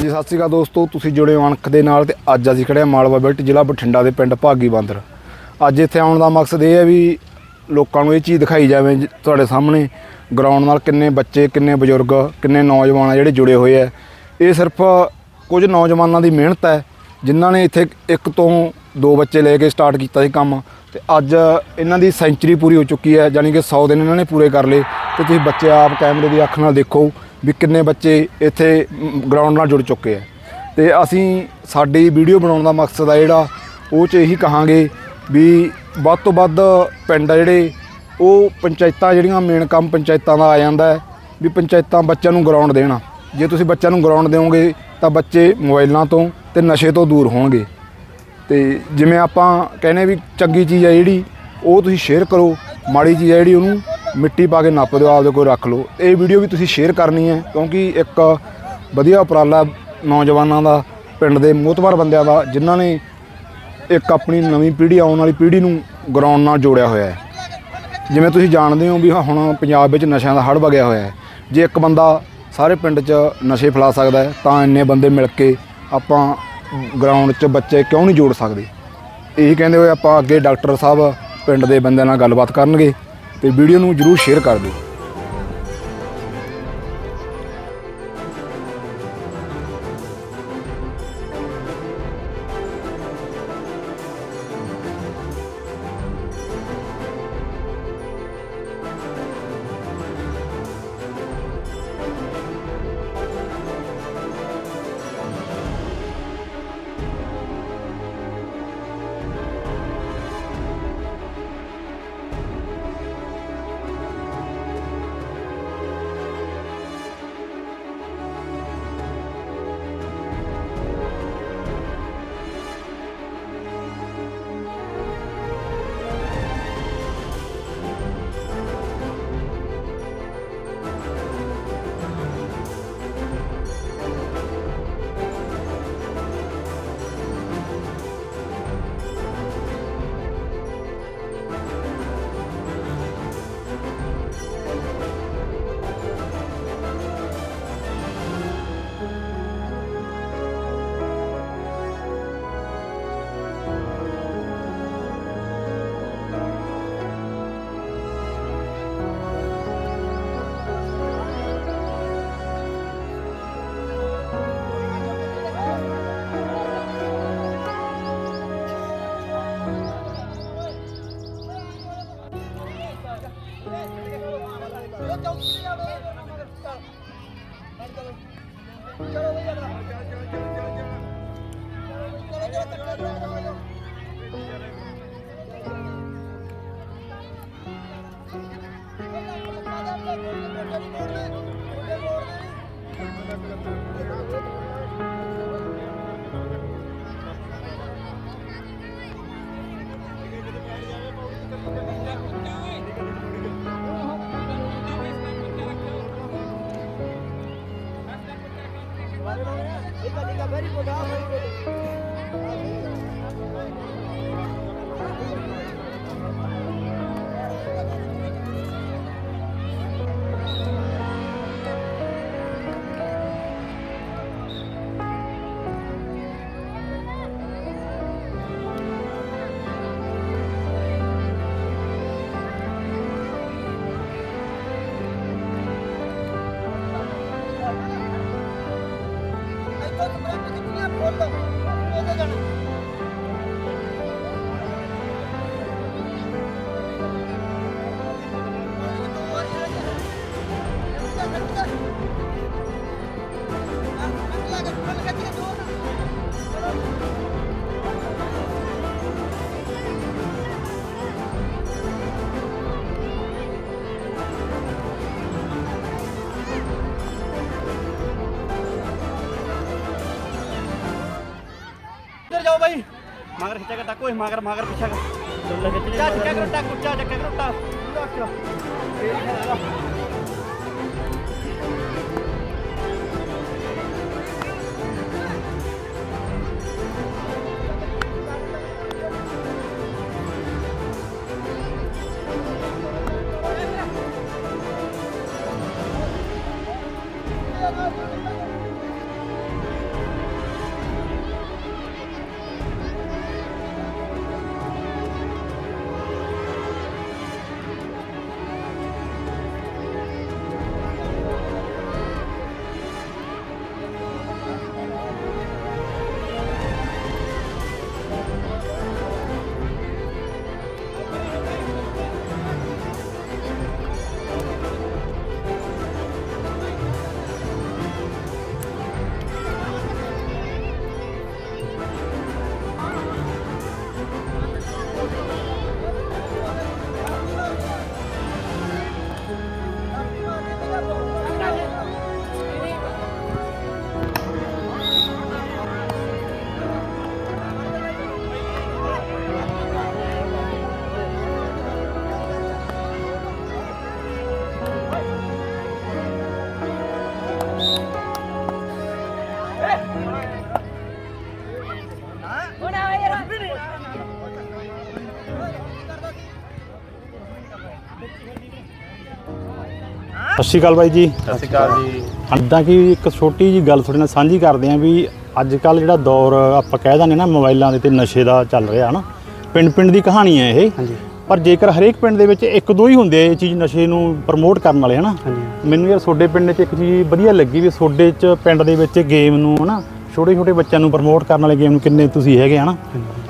ਹਾਂਜੀ, ਸਤਿ ਸ਼੍ਰੀ ਅਕਾਲ ਦੋਸਤੋ, ਤੁਸੀਂ ਜੁੜੇ ਹੋ ਅਣਖ ਦੇ ਨਾਲ ਤੇ ਅੱਜ ਅਸੀਂ ਖੜੇ ਹਾਂ ਮਾਲਵਾ ਬਿਲਟ ਜ਼ਿਲ੍ਹਾ ਬਠਿੰਡਾ ਦੇ ਪਿੰਡ ਭਾਗੀ ਬਾਂਦਰ। ਅੱਜ ਇੱਥੇ ਆਉਣ ਦਾ ਮਕਸਦ ਇਹ ਹੈ ਵੀ ਲੋਕਾਂ ਨੂੰ ਇਹ ਚੀਜ਼ ਦਿਖਾਈ ਜਾਵੇ ਜ- ਤੁਹਾਡੇ ਸਾਹਮਣੇ ਗਰਾਊਂਡ ਨਾਲ ਕਿੰਨੇ ਬੱਚੇ, ਕਿੰਨੇ ਬਜ਼ੁਰਗ, ਕਿੰਨੇ ਨੌਜਵਾਨ ਆ ਜਿਹੜੇ ਜੁੜੇ ਹੋਏ ਆ। ਇਹ ਸਿਰਫ ਕੁਝ ਨੌਜਵਾਨਾਂ ਦੀ ਮਿਹਨਤ ਹੈ, ਜਿਨ੍ਹਾਂ ਨੇ ਇੱਥੇ ਇੱਕ ਤੋਂ ਦੋ ਬੱਚੇ ਲੈ ਕੇ ਸਟਾਰਟ ਕੀਤਾ ਸੀ ਕੰਮ। ਤੇ ਅੱਜ ਇਹਨਾਂ ਦੀ ਸੈਂਚਰੀ ਪੂਰੀ ਹੋ ਚੁੱਕੀ ਹੈ ਯਾਨੀ ਕਿ 100 ਦਿਨ ਇਹਨਾਂ ਨੇ ਪੂਰੇ ਕਰ ਲਏ। ਤੇ ਤੁਸੀਂ ਬੱਚੇ ਆਪ ਕੈਮਰੇ ਦੀ ਅੱਖ ਨਾਲ ਦੇਖੋ ਵੀ ਕਿੰਨੇ ਬੱਚੇ ਇੱਥੇ ਗਰਾਊਂਡ ਨਾਲ ਜੁੜ ਚੁੱਕੇ ਆ। ਤੇ ਅਸੀਂ ਸਾਡੀ ਵੀਡੀਓ ਬਣਾਉਣ ਦਾ ਮਕਸਦ ਆ ਜਿਹੜਾ, ਉਹ ਚ ਇਹੀ ਕਹਾਂਗੇ ਵੀ ਵੱਧ ਤੋਂ ਵੱਧ ਪਿੰਡ ਆ ਜਿਹੜੇ, ਉਹ ਪੰਚਾਇਤਾਂ ਜਿਹੜੀਆਂ ਮੇਨ ਕੰਮ ਪੰਚਾਇਤਾਂ ਦਾ ਆ ਜਾਂਦਾ ਵੀ ਪੰਚਾਇਤਾਂ ਬੱਚਿਆਂ ਨੂੰ ਗਰਾਊਂਡ ਦੇਣ ਜੇ ਤੁਸੀਂ ਬੱਚਿਆਂ ਨੂੰ ਗਰਾਊਂਡ ਦਿਓਗੇ, ਤਾਂ ਬੱਚੇ ਮੋਬਾਈਲਾਂ ਤੋਂ ਤੇ ਨਸ਼ੇ ਤੋਂ ਦੂਰ ਹੋਣਗੇ। ਤੇ ਜਿਵੇਂ ਆਪਾਂ ਕਹਿੰਦੇ ਵੀ ਚੰਗੀ ਚੀਜ਼ ਹੈ ਜਿਹੜੀ, ਉਹ ਤੁਸੀਂ ਸ਼ੇਅਰ ਕਰੋ। ਮਾੜੀ ਚੀਜ਼ ਹੈ ਜਿਹੜੀ ਉਹਨੂੰ ਮਿੱਟੀ ਪਾ ਕੇ ਨੱਪ ਦਿਓ, ਆਪਦੇ ਕੋਲ ਰੱਖ ਲਓ। ਇਹ ਵੀਡੀਓ ਵੀ ਤੁਸੀਂ ਸ਼ੇਅਰ ਕਰਨੀ ਹੈ, ਕਿਉਂਕਿ ਇੱਕ ਵਧੀਆ ਉਪਰਾਲਾ ਨੌਜਵਾਨਾਂ ਦਾ, ਪਿੰਡ ਦੇ ਮੋਤਬਰ ਬੰਦਿਆਂ ਦਾ, ਜਿਨ੍ਹਾਂ ਨੇ ਇੱਕ ਆਪਣੀ ਨਵੀਂ ਪੀੜ੍ਹੀ ਆਉਣ ਵਾਲੀ ਪੀੜ੍ਹੀ ਨੂੰ ਗਰਾਊਂਡ ਨਾਲ ਜੋੜਿਆ ਹੋਇਆ ਹੈ। ਜਿਵੇਂ ਤੁਸੀਂ ਜਾਣਦੇ ਹੋ ਵੀ ਹੁਣ ਪੰਜਾਬ ਵਿੱਚ ਨਸ਼ਿਆਂ ਦਾ ਹੜ੍ਹ ਵਗਿਆ ਹੋਇਆ ਹੈ। ਜੇ ਇੱਕ ਬੰਦਾ ਸਾਰੇ ਪਿੰਡ 'ਚ ਨਸ਼ੇ ਫੈਲਾ ਸਕਦਾ ਹੈ, ਤਾਂ ਇੰਨੇ ਬੰਦੇ ਮਿਲ ਕੇ ਆਪਾਂ ਗਰਾਊਂਡ 'ਚ ਬੱਚੇ ਕਿਉਂ ਨਹੀਂ ਜੋੜ ਸਕਦੇ? ਇਹੀ ਕਹਿੰਦੇ ਹੋਏ ਆਪਾਂ ਅੱਗੇ ਡਾਕਟਰ ਸਾਹਿਬ, ਪਿੰਡ ਦੇ ਬੰਦਿਆਂ ਨਾਲ ਗੱਲਬਾਤ ਕਰਨਗੇ। ਤੇ ਵੀਡੀਓ ਨੂੰ ਜਰੂਰ ਸ਼ੇਅਰ ਕਰ ਦਿਓ। ਇੱਧਰ ਜਾਓ ਬਾਈ ਮਗਰ ਖਿੱਚਿਆ ਕਰ ਟਾਕੂ ਮਗਰ ਮਗਰ ਪਿੱਛਾ ਕਰ ਚਾ ਚੱਕਿਆ ਕਰੋ ਟਾਕੂ ਚਾ ਸਤਿ ਸ਼੍ਰੀ ਅਕਾਲ ਬਾਈ ਜੀ। ਸਤਿ ਸ਼੍ਰੀ ਅਕਾਲ ਜੀ। ਅੱਦਾਂ ਕਿ ਇੱਕ ਛੋਟੀ ਜੀ ਗੱਲ ਤੁਹਾਡੇ ਨਾਲ ਸਾਂਝੀ ਕਰਦੇ ਆਂ ਵੀ ਅੱਜ ਕੱਲ ਜਿਹੜਾ ਦੌਰ ਆਪਾਂ ਕਹਿ ਦਿੰਦੇ ਨਾ ਮੋਬਾਈਲਾਂ ਦੇ ਤੇ ਨਸ਼ੇ ਦਾ ਚੱਲ ਰਿਹਾ ਹਨਾ। ਪਿੰਡ ਪਿੰਡ ਦੀ ਕਹਾਣੀ ਹੈ ਇਹ। ਹਾਂਜੀ। ਪਰ ਜੇਕਰ ਹਰੇਕ ਪਿੰਡ ਦੇ ਵਿੱਚ ਇੱਕ ਦੋ ਹੀ ਹੁੰਦੇ ਆ ਇਹ ਚੀਜ਼ ਨਸ਼ੇ ਨੂੰ ਪ੍ਰਮੋਟ ਕਰਨ ਵਾਲੇ ਹਨਾ। ਮੈਨੂੰ ਯਾਰ ਤੁਹਾਡੇ ਪਿੰਡ 'ਚ ਇੱਕ ਚੀਜ਼ ਵਧੀਆ ਲੱਗੀ ਵੀ ਤੁਹਾਡੇ 'ਚ ਪਿੰਡ ਦੇ ਵਿੱਚ ਗੇਮ ਨੂੰ ਹਨਾ ਛੋਟੇ ਛੋਟੇ ਬੱਚਿਆਂ ਨੂੰ ਪ੍ਰਮੋਟ ਕਰਨ ਵਾਲੇ ਗੇਮ ਨੂੰ ਕਿੰਨੇ ਤੁਸੀਂ ਹੈਗੇ ਹਨਾ।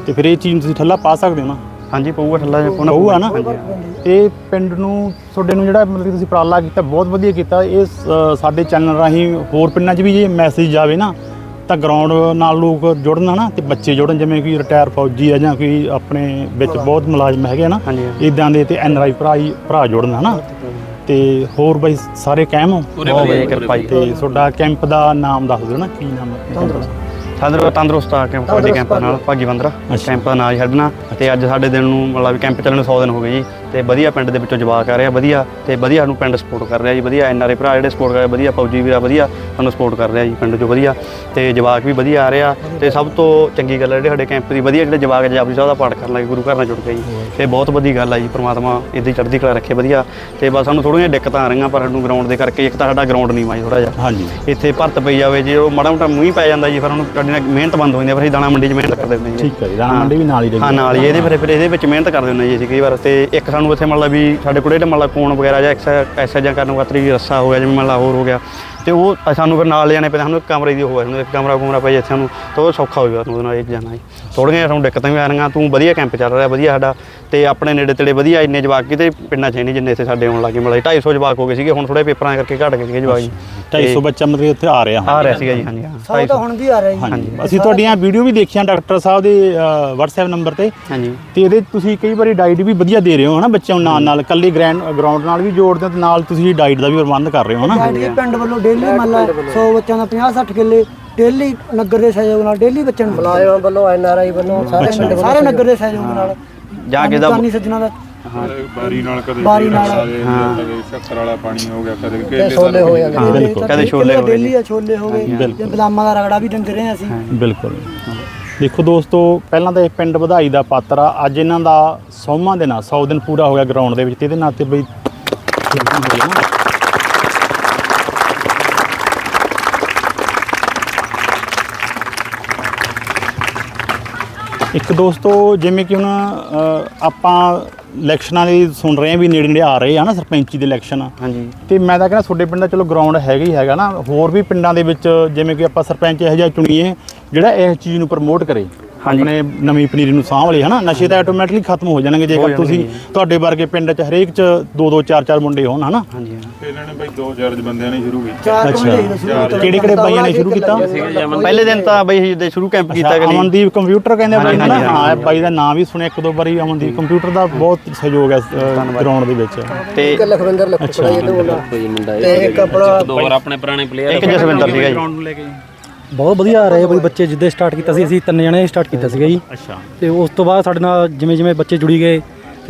ਤੇ ਫਿਰ ਇਹ ਚੀਜ਼ ਨੂੰ ਤੁਸੀਂ ਠੱਲਾ ਪਾ ਸਕਦੇ ਹੋ ਨਾ। ਹਾਂਜੀ ਪਊਗਾ ਠੱਲਾ ਜਿਹਾ ਪਾਉਣਾ ਪਊਗਾ ਨਾ? ਇਹ ਪਿੰਡ ਨੂੰ ਤੁਹਾਡੇ ਨੂੰ ਜਿਹੜਾ ਮਤਲਬ ਕਿ ਤੁਸੀਂ ਉਪਰਾਲਾ ਕੀਤਾ ਬਹੁਤ ਵਧੀਆ ਕੀਤਾ। ਇਹ ਸ- ਸਾਡੇ ਚੈਨਲ ਰਾਹੀਂ ਹੋਰ ਪਿੰਡਾਂ 'ਚ ਵੀ ਇਹ ਮੈਸੇਜ ਜਾਵੇ ਨਾ ਤਾਂ ਗਰਾਊਂਡ ਨਾਲ ਲੋਕ ਜੁੜਨ ਨਾ ਤੇ ਬੱਚੇ ਜੁੜਨ ਜਿਵੇਂ ਕੋਈ ਰਿਟਾਇਰ ਫੌਜੀ ਆ ਜਾਂ ਕੋਈ ਆਪਣੇ ਵਿੱਚ ਬਹੁਤ ਮੁਲਾਜ਼ਮ ਹੈਗੇ ਆ ਨਾ ਹਾਂਜੀ, ਹਾਂਜੀ। ਇਦਾਂ ਦੇ ਤੇ ਐਨ ਆਰ ਆਈ ਭਰਾ ਹੀ ਭਰਾ ਜੁੜਨ ਹਨਾ। ਤੇ ਹੋਰ ਬਈ ਸਾਰੇ ਕਾਇਮ ਹੋ? ਬਹੁਤ ਵਧੀਆ ਕਿਰਪਾ ਜੀ। ਤੇ ਤੁਹਾਡਾ ਕੈਂਪ ਦਾ ਨਾਮ ਦੱਸ ਦਿਓ ਨਾ ਕੀ ਨਾਮ ਹੈ? ਤੰਦਰੁਸਤ ਤੰਦਰੁਸਤ ਆ ਕੈਂਪ ਸਾਡੇ ਕੈਂਪ ਨਾਲ ਭਾਗੀ ਬੰਦਰਾ। ਕੈਂਪ ਦਾ ਨਾਂ ਹੀ ਛੱਡਣਾ ਤੇ ਅੱਜ ਸਾਡੇ ਦਿਨ ਨੂੰ ਮਤਲਬ ਵੀ ਕੈਂਪ ਚੱਲਣ ਨੂੰ 100 ਦਿਨ ਹੋ ਗਏ ਜੀ। ਤੇ ਵਧੀਆ ਪਿੰਡ ਦੇ ਵਿੱਚੋਂ ਜਵਾਕ ਆ ਰਿਹਾ ਵਧੀਆ ਤੇ ਵਧੀਆ ਸਾਨੂੰ ਪਿੰਡ ਸਪੋਰਟ ਕਰ ਰਿਹਾ ਜੀ ਵਧੀਆ ਐਨਆਰਏ ਭਰਾ ਜਿਹੜੇ ਸਪੋਰਟ ਕਰ ਰਹੇ ਵਧੀਆ ਫੌਜੀ ਵੀਰਾ ਵਧੀਆ ਸਾਨੂੰ ਸਪੋਰਟ ਕਰ ਰਿਹਾ ਜੀ ਪਿੰਡ ਚੋਂ ਵਧੀਆ ਤੇ ਜਵਾਕ ਵੀ ਵਧੀਆ ਆ ਰਿਹਾ ਤੇ ਸਭ ਤੋਂ ਚੰਗੀ ਗੱਲ ਹੈ ਜਿਹੜੇ ਸਾਡੇ ਕੈਂਪ ਦੀ ਵਧੀਆ ਜਿਹੜੇ ਜਵਾਕ ਜਾਪੀ ਸਾਹਿਬ ਦਾ ਪਾਠ ਕਰਨ ਲੱਗੇ ਗੁਰੂ ਘਰ ਨਾਲ ਜੁੜ ਕੇ ਜੀ। ਤੇ ਬਹੁਤ ਵੱਡੀ ਗੱਲ ਆ ਜੀ ਪ੍ਰਮਾਤਮਾ ਇਦਾਂ ਚੜ੍ਹਦੀ ਕਲਾ ਰੱਖੇ ਵਧੀਆ ਤੇ ਬਸ ਸਾਨੂੰ ਥੋੜ੍ਹੀਆਂ ਦਿੱਕਤਾਂ ਆ ਰਹੀਆਂ ਪਰ ਸਾਨੂੰ ਗਰਾਊਂਡ ਦੇ ਕਰਕੇ ਇੱਕ ਤਾਂ ਸਾਡਾ ਗਰਾਊਂਡ ਨਹੀਂ ਮਾਈ ਥੋੜਾ ਜਿਹਾ। ਹਾਂਜੀ। ਇੱਥੇ ਭਰਤ ਪਈ ਜਾਵੇ ਜੇ ਉਹ ਮਾੜਾ ਮੋਟਾ ਮੂੰਹ ਪੈ ਜਾਂਦਾ ਜੀ ਫਿਰ ਉਹਨੂੰ ਸਾਡੀ ਨਾਲ ਮਿਹਨਤ ਬੰਦ ਹੋ ਜਾਂਦੀ ਫਿਰ ਅਸੀਂ ਦਾਣਾ ਮੰਡੀ 'ਚ ਮਿਹਨਤ ਕਰਦੇ ਹੁੰਦੇ ਜੀ। ਠੀਕ ਹੈ ਜੀ ਦਾਣਾ ਮੰਡੀ ਵੀ ਨਾਲ ਹੀ ਹਾਂ ਨਾਲ ਹੀ ਇਹਦੇ ਫਿਰ ਫਿਰ ਇਹਦੇ ਵਿੱਚ ਮਿਹਨਤ ਕਰਦੇ ਹੁੰਦੇ ਜੀ ਅਸੀਂ ਕਈ ਵਾਰ ਤੇ ਇੱਕ ਸਾਨੂੰ ਇੱਥੇ ਮਤਲਬ ਵੀ ਸਾਡੇ ਕੋਲ ਜਿਹੜੇ ਮਤਲਬ ਕੋਣ ਵਗੈਰਾ ਜਾਂ ਐਕਸਰਸਾਈਜ਼ ਜਾਂ ਕਰਨ ਵਾਸਤੇ ਵੀ ਰੱਸਾ ਹੋ ਗਿਆ, ਜਿਵੇਂ ਮਤਲਬ ਹੋਰ ਹੋ ਗਿਆ। ਤੇ ਉਹ ਸਾਨੂੰ ਫਿਰ ਨਾਲ ਲੈ ਜਾਣੇ ਪੈਂਦੇ। ਸਾਨੂੰ ਇੱਕ ਕਮਰੇ ਦੀ ਹੋਇਆ ਸਾਨੂੰ ਇੱਕ ਕਮਰਾ ਕੁਮਰਾ ਪਈ ਇੱਥੇ ਸਾਨੂੰ ਤਾਂ ਉਹ ਸੌਖਾ ਹੋ ਗਿਆ ਉਹਦੇ ਨਾਲ ਇਹ ਜਾਣਾ ਜੀ ਥੋੜ੍ਹੀਆਂ ਸਾਨੂੰ ਦਿੱਕਤਾਂ ਵੀ ਆ ਰਹੀਆਂ ਤੂੰ ਵਧੀਆ ਕੈਂਪ ਚੱਲ ਰਿਹਾ ਵਧੀਆ ਸਾਡਾ ਤੇ ਆਪਣੇ ਨੇੜੇ ਤੇੜੇ ਵਧੀਆ ਇੰਨੇ ਜਵਾਕ ਕਿਤੇ ਪਿੰਡਾਂ 'ਚ ਨਹੀਂ ਜਿੰਨੇ ਇੱਥੇ ਸਾਡੇ ਆਉਣ ਲੱਗੇ ਮਤਲਬ 250 ਜਵਾਕ ਹੋ ਗਏ ਸੀਗੇ ਹੁਣ ਥੋੜੇ ਪੇਪਰਾਂ ਕਰਕੇ ਘਟ ਗਏ ਸੀਗੇ ਜਵਾਕ ਜੀ। 250 ਬੱਚਾ ਮਤਲਬ ਇੱਥੇ ਆ ਰਿਹਾ ਆ ਰਿਹਾ ਸੀਗਾ ਜੀ ਹਾਂਜੀ ਹਾਂ ਤਾਂ ਹੁਣ ਵੀ ਆ ਰਿਹਾ ਜੀ। ਹਾਂਜੀ। ਅਸੀਂ ਤੁਹਾਡੀਆਂ ਵੀਡੀਓ ਵੀ ਦੇਖੀਆਂ ਡਾਕਟਰ ਸਾਹਿਬ ਦੇ WhatsApp ਨੰਬਰ ਤੇ। ਹਾਂਜੀ। ਤੇ ਇਹਦੇ ਤੁਸੀਂ ਕਈ ਵਾਰੀ ਡਾਈਟ ਵੀ ਵਧੀਆ ਦੇ ਰਹੇ ਹੋ ਹਨਾ ਬੱਚਿਆਂ ਨੂੰ ਨਾਲ ਨਾਲ ਕੱਲੀ ਗਰਾਊਂਡ ਨਾਲ ਵੀ ਜੋੜਦੇ ਹੋ ਤੇ ਨਾਲ ਤੁਸੀਂ ਡਾਈਟ ਦਾ ਵੀ ਪ੍ਰਬੰਧ ਕਰ ਰਹੇ ਹੋ ਹਨਾ। ਸਾਡੀ ਪਿੰਡ ਵੱਲੋਂ ਡੇਲੀ ਮੰਨ ਲਾ 100 ਬੱਚਿਆਂ ਦਾ 50 60 ਕਿੱਲੇ ਡੇਲੀ ਨਗਰ ਦੇ ਸਹਿਯੋਗ ਨਾਲ ਡੇਲੀ ਬੱਚਿਆਂ ਨੂੰ ਮੁਲਾਜ਼ਮਾਂ ਵੱਲੋਂ ਐਨਆਰਆਈ ਵੱਲੋਂ ਸਾਰੇ ਸਾਰੇ ਨਗਰ ਦੇ ਸਹਿਯੋਗ। ਨਾਲ। ਜਾ ਕੇ ਦਾ ਦਾਨੀ ਸੱਜਣਾ ਦਾ। ਬਾਰੀ ਨਾਲ ਕਦੇ ਬਾਰੀ ਨਾਲ। ਕਦੇ ਸ਼ੱਕਰ ਵਾਲਾ ਪਾਣੀ ਹੋ ਗਿਆ ਕਦੇ ਕੇਲੇ ਛੋਲੇ ਹੋ ਜਾਂਦੇ ਹਾਂ, ਬਿਲਕੁਲ। ਕਦੇ ਛੋਲੇ ਹੋ ਗਏ। ਡੇਲੀ ਆ ਛੋਲੇ ਹੋ ਗਏ। ਤੇ ਬਦਾਮਾਂ ਦਾ ਰਗੜਾ ਵੀ ਦਿੰਦੇ ਰਹੇ ਅਸੀਂ। ਬਿਲਕੁਲ। ਦੇਖੋ ਦੋਸਤੋ ਪਹਿਲਾਂ ਤਾਂ ਇਹ ਪਿੰਡ ਵਧਾਈ ਦਾ ਪਾਤਰ ਆ। ਅੱਜ ਇਹਨਾਂ ਦਾ ਸੌਵਾਂ ਦਿਨ ਆ 100 ਦਿਨ ਪੂਰਾ ਹੋ ਗਿਆ ਗਰਾਊਂਡ ਦੇ ਵਿੱਚ ਤੇ ਇਹਦੇ ਨਾਂ ਤੇ ਬਈ ਨਾ। ਇੱਕ ਦੋਸਤੋ ਜਿਵੇਂ ਕਿ ਹੁਣ ਅ, ਆਪਾਂ ਇਲੈਕਸ਼ਨਾਂ ਦੀ ਸੁਣ ਰਹੇ ਹਾਂ ਵੀ ਨੇੜੇ ਨੇੜੇ ਆ ਰਹੇ ਆ ਨਾ ਸਰਪੰਚੀ ਦੇ ਇਲੈਕਸ਼ਨ ਹਾਂਜੀ ਤੇ ਮੈਂ ਤਾਂ ਕਹਿੰਦਾ ਤੁਹਾਡੇ ਪਿੰਡ ਦਾ ਚਲੋ ਗਰਾਊਂਡ ਹੈਗਾ ਹੀ ਹੈਗਾ ਨਾ ਹੋਰ ਵੀ ਪਿੰਡਾਂ ਦੇ ਵਿੱਚ ਜਿਵੇਂ ਕਿ ਆਪਾਂ ਸਰਪੰਚ ਇਹੋ ਜਿਹਾ ਚੁਣੀਏ ਜਿਹੜਾ ਇਸ ਚੀਜ਼ ਨੂੰ ਪ੍ਰਮੋਟ ਕਰੇ। ਆਪਣੇ ਨਵੀਂ ਪਨੀਰੀ ਨੂੰ ਸਾਂਭ ਲਏ ਹਨਾ? ਨਸ਼ੇ ਤਾਂ ਆਟੋਮੈਟਿਕਲੀ ਖਤਮ ਹੋ ਜਾਣਗੇ ਜੇਕਰ ਤੁਸੀਂ ਤੁਹਾਡੇ ਵਰਗੇ ਪਿੰਡ 'ਚ ਹਰੇਕ 'ਚ ਦੋ ਦੋ ਚਾਰ ਚਾਰ ਮੁੰਡੇ ਹੋਣ ਹਨਾ? ਹਾਂਜੀ ਇਹਨਾਂ ਨੇ ਬਈ ਦੋ ਚਾਰ ਬੰਦਿਆਂ ਨੇ ਸ਼ੁਰੂ ਕੀਤੀ। ਅੱਛਾ। ਕਿਹੜੇ ਕਿਹੜੇ ਬਾਈਆਂ ਨੇ ਸ਼ੁਰੂ ਕੀਤਾ? ਪਹਿਲੇ ਦਿਨ ਤਾਂ ਬਈ ਜੀ ਸ਼ੁਰੂ ਕੈਂਪ ਕੀਤਾ ਨਹੀਂ ਅਮਨਦੀਪ ਕੰਪਿਊਟਰ ਕਹਿੰਦੇ ਬਾਈ ਹਨਾ? ਹਾਂ ਇਹ ਬਾਈ ਦਾ ਨਾਮ ਵੀ ਸੁਣਿਆ ਇੱਕ ਦੋ ਵਾਰੀ ਅਮਨਦੀਪ ਕੰਪਿਊਟਰ ਦਾ ਬਹੁਤ ਸਹਿਯੋਗ ਹੈ ਗਰਾਊਂਡ ਦੇ ਵਿੱਚ। ਤੇ ਲਖਵਿੰਦਰ ਇਹ ਇੱਕ ਆਪਣਾ ਦੋ ਹੋਰ ਆਪਣੇ ਪੁਰਾਣੇ ਪਲੇਅਰ ਇੱਕ ਜਸਵਿੰਦਰ ਸੀਗਾ ਜੀ। ਬਹੁਤ ਵਧੀਆ ਆ ਰਹੇ ਬਈ ਬੱਚੇ ਜਿੱਦੇ ਸਟਾਰਟ ਕੀਤਾ ਸੀ ਅਸੀਂ ਤਿੰਨ ਜਣੇ ਸਟਾਰਟ ਕੀਤਾ ਸੀਗਾ ਜੀ। ਅੱਛਾ। ਤੇ ਉਸ ਤੋਂ ਬਾਅਦ ਸਾਡੇ ਨਾਲ ਜਿਵੇਂ ਜਿਵੇਂ ਬੱਚੇ ਜੁੜੀ ਗਏ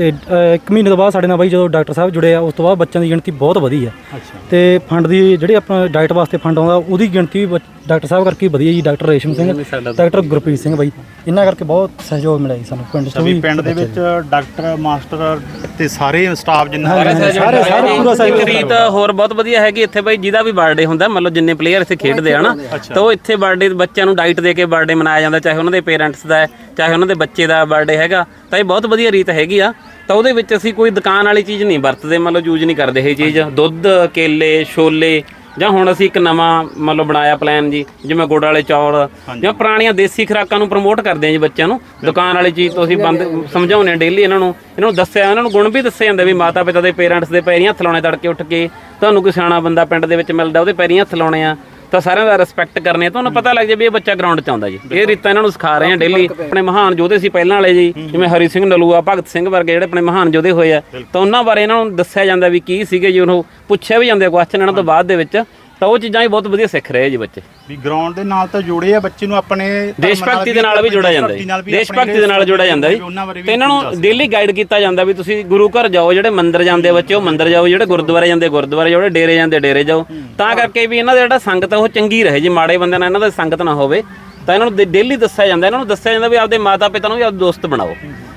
ਤੇ ਅ, ਇੱਕ ਮਹੀਨੇ ਤੋਂ ਬਾਅਦ ਸਾਡੇ ਨਾਲ ਬਈ ਜਦੋਂ ਡਾਕਟਰ ਸਾਹਿਬ ਜੁੜੇ ਆ ਉਸ ਤੋਂ ਬਾਅਦ ਬੱਚਿਆਂ ਦੀ ਗਿਣਤੀ ਬਹੁਤ ਵਧੀ ਆ। ਅੱਛਾ। ਤੇ ਫੰਡ ਦੀ ਜਿਹੜੀ ਆਪਣਾ ਡਾਈਟ ਵਾਸਤੇ ਫੰਡ ਆਉਂਦਾ ਉਹਦੀ ਗਿਣਤੀ ਵੀ ਬੱਚ- ਡਾਕਟਰ ਸਾਹਿਬ ਕਰਕੇ ਵਧੀਆ ਜੀ ਡਾਕਟਰ ਰੇਸ਼ਮ ਸਿੰਘ ਡਾਕਟਰ ਗੁਰਪ੍ਰੀਤ ਸਿੰਘ ਬਾਈ। ਇਹਨਾਂ ਕਰਕੇ ਬਹੁਤ ਸਹਿਯੋਗ ਮਿਲਿਆ ਜੀ ਸਾਨੂੰ ਪਿੰਡ ਤੋਂ ਵੀ ਵੀ। ਪਿੰਡ ਦੇ ਵਿੱਚ ਡਾਕਟਰ ਮਾਸਟਰ ਤੇ ਸਾਰੇ ਸਟਾਫ ਜਿੰਨਾ ਸਾਰੇ ਸਾਰੇ ਪੂਰਾ ਇੱਕ ਰੀਤ ਹੋਰ ਬਹੁਤ ਵਧੀਆ ਹੈਗੀ ਇੱਥੇ ਬਾਈ ਜਿਹਦਾ ਵੀ ਬਰਥਡੇ ਹੁੰਦਾ ਮੰਨ ਲਓ ਜਿੰਨੇ ਪਲੇਅਰ ਇੱਥੇ ਖੇਡਦੇ ਆ ਨਾ ਤਾਂ ਉਹ ਇੱਥੇ ਬਰਥਡੇ ਬੱਚਿਆਂ ਨੂੰ ਡਾਈਟ ਦੇ ਕੇ ਬਰਥਡੇ ਮਨਾਇਆ ਜਾਂਦਾ ਚਾਹੇ ਉਹਨਾਂ ਦੇ ਪੇਰੈਂਟਸ ਦਾ ਹੈ ਚਾਹੇ ਉਹਨਾਂ ਦੇ ਬੱਚੇ ਦਾ ਬਰਥਡੇ ਹੈਗਾ ਤਾਂ ਇਹ ਬਹੁਤ ਵਧੀਆ ਰੀਤ ਹੈਗੀ ਆ। ਤਾਂ ਉਹਦੇ ਵਿੱਚ ਅਸੀਂ ਕੋਈ ਦੁਕਾਨ ਵਾਲੀ ਚੀਜ਼ ਨਹੀਂ ਵਰਤਦੇ ਮੰਨ ਲਓ ਯੂਜ਼ ਨਹੀਂ ਕਰਦੇ ਇਹ ਚੀਜ਼। ਦੁੱਧ ਕੇਲੇ ਛੋਲੇ ਜਾਂ ਹੁਣ ਅਸੀਂ ਇੱਕ ਨਵਾਂ ਮੰਨ ਲਓ ਬਣਾਇਆ ਪਲਾਨ ਜੀ ਜਿਵੇਂ ਗੁੜ ਵਾਲੇ ਚੌਲ ਜਾਂ ਪੁਰਾਣੀਆਂ ਦੇਸੀ ਖੁਰਾਕਾਂ ਨੂੰ ਪ੍ਰਮੋਟ ਕਰਦੇ ਆ ਜੀ ਬੱਚਿਆਂ ਨੂੰ। ਦੁਕਾਨ ਵਾਲੀ ਚੀਜ਼ ਤੋਂ ਅਸੀਂ ਬੰਦ ਸਮਝਾਉਂਦੇ ਆ ਡੇਲੀ ਇਹਨਾਂ ਨੂੰ। ਇਹਨਾਂ ਨੂੰ ਦੱਸਿਆ ਇਹਨਾਂ ਨੂੰ ਗੁਣ ਵੀ ਦੱਸੇ ਜਾਂਦੇ ਵੀ ਮਾਤਾ ਪਿਤਾ ਦੇ ਪੇਰੈਂਟਸ ਦੇ ਪੈਰੀਂ ਹੱਥ ਲਾਉਣੇ ਤੜਕੇ ਉੱਠ ਕੇ। ਤੁਹਾਨੂੰ ਕੋਈ ਸਿਆਣਾ ਬੰਦਾ ਪਿੰਡ ਦੇ ਵਿੱਚ ਮਿਲਦਾ ਉਹਦੇ ਪੈਰੀਂ ਹੱਥ ਲਾਉਣੇ ਆ। ਤਾਂ ਸਾਰਿਆਂ ਦਾ ਰਿਸਪੈਕਟ ਕਰਨੇ ਆ। ਤੁਹਾਨੂੰ ਪਤਾ ਲੱਗ ਜਾਏ ਵੀ ਇਹ ਬੱਚਾ ਗਰਾਊਂਡ 'ਚ ਆਉਂਦਾ ਜੀ। ਇਹ ਰੀਤਾਂ ਇਹਨਾਂ ਨੂੰ ਸਿਖਾ ਰਹੇ ਆ ਡੇਲੀ ਆਪਣੇ ਮਹਾਨ ਯੋਧੇ ਸੀ ਪਹਿਲਾਂ ਵਾਲੇ ਜੀ। ਜਿਵੇਂ ਹਰੀ ਸਿੰਘ ਨਲੂਆ ਭਗਤ ਸਿੰਘ ਵਰਗੇ ਜਿਹੜੇ ਆਪਣੇ ਮਹਾਨ ਯੋਧੇ ਹੋਏ ਆ। ਤਾਂ ਉਹਨਾਂ ਬਾਰੇ ਇਹਨਾਂ ਨੂੰ ਦੱਸਿਆ ਜਾਂਦਾ ਵੀ ਕੀ ਸੀਗੇ ਜੀ ਉਹਨੂੰ ਪੁੱਛਿਆ ਵੀ ਜਾਂਦੇ ਕੁਐਸਚਨ ਇਹਨਾਂ ਤੋਂ ਬਾਅਦ ਦੇ ਵਿੱਚ। ਤਾਂ ਉਹ ਚੀਜ਼ਾਂ ਵੀ ਬਹੁਤ ਵਧੀਆ ਸਿੱਖ ਰਹੇ ਜੀ ਬੱਚੇ। ਵੀ ਗਰਾਊਂਡ ਦੇ ਨਾਲ ਤਾਂ ਜੁੜੇ ਆ ਬੱਚੇ ਨੂੰ ਆਪਣੇ ਦੇਸ਼ ਭਗਤੀ ਦੇ ਨਾਲ ਵੀ ਜੋੜਿਆ ਜਾਂਦਾ ਵੀ ਦੇਸ਼ ਭਗਤੀ ਦੇ ਨਾਲ ਜੋੜਿਆ ਜਾਂਦਾ ਵੀ ਤੇ ਇਹਨਾਂ ਨੂੰ ਡੇਲੀ ਗਾਈਡ ਕੀਤਾ ਜਾਂਦਾ ਵੀ ਤੁਸੀਂ ਗੁਰੂ ਘਰ ਜਾਓ ਜਿਹੜੇ ਮੰਦਿਰ ਜਾਂਦੇ ਬੱਚੇ ਉਹ ਮੰਦਿਰ ਜਾਓ ਜਿਹੜੇ ਗੁਰਦੁਆਰੇ ਜਾਂਦੇ ਗੁਰਦੁਆਰੇ ਜਾਓ ਜਿਹੜੇ ਡੇਰੇ ਜਾਂਦੇ ਡੇਰੇ ਜਾਓ। ਤਾਂ ਕਰਕੇ ਵੀ ਇਹਨਾਂ ਦਾ ਜਿਹੜਾ ਸੰਗਤ ਉਹ ਚੰਗੀ ਰਹੇ ਜੀ ਮਾੜੇ ਬੰਦਿਆਂ ਨਾਲ ਇਹਨਾਂ ਦਾ ਸੰਗਤ ਨਾ ਹੋਵੇ। ਤਾਂ ਇਹਨਾਂ ਨੂੰ ਡੇਲੀ ਦੱਸਿਆ ਜਾਂਦਾ ਇਹਨਾਂ ਨੂੰ ਦੱਸਿਆ ਜਾਂਦਾ ਵੀ ਆਪਦੇ ਮਾਤਾ ਪਿਤਾ ਨੂੰ ਵੀ ਆਪਦੇ ਦੋਸਤ ਬਣਾਓ।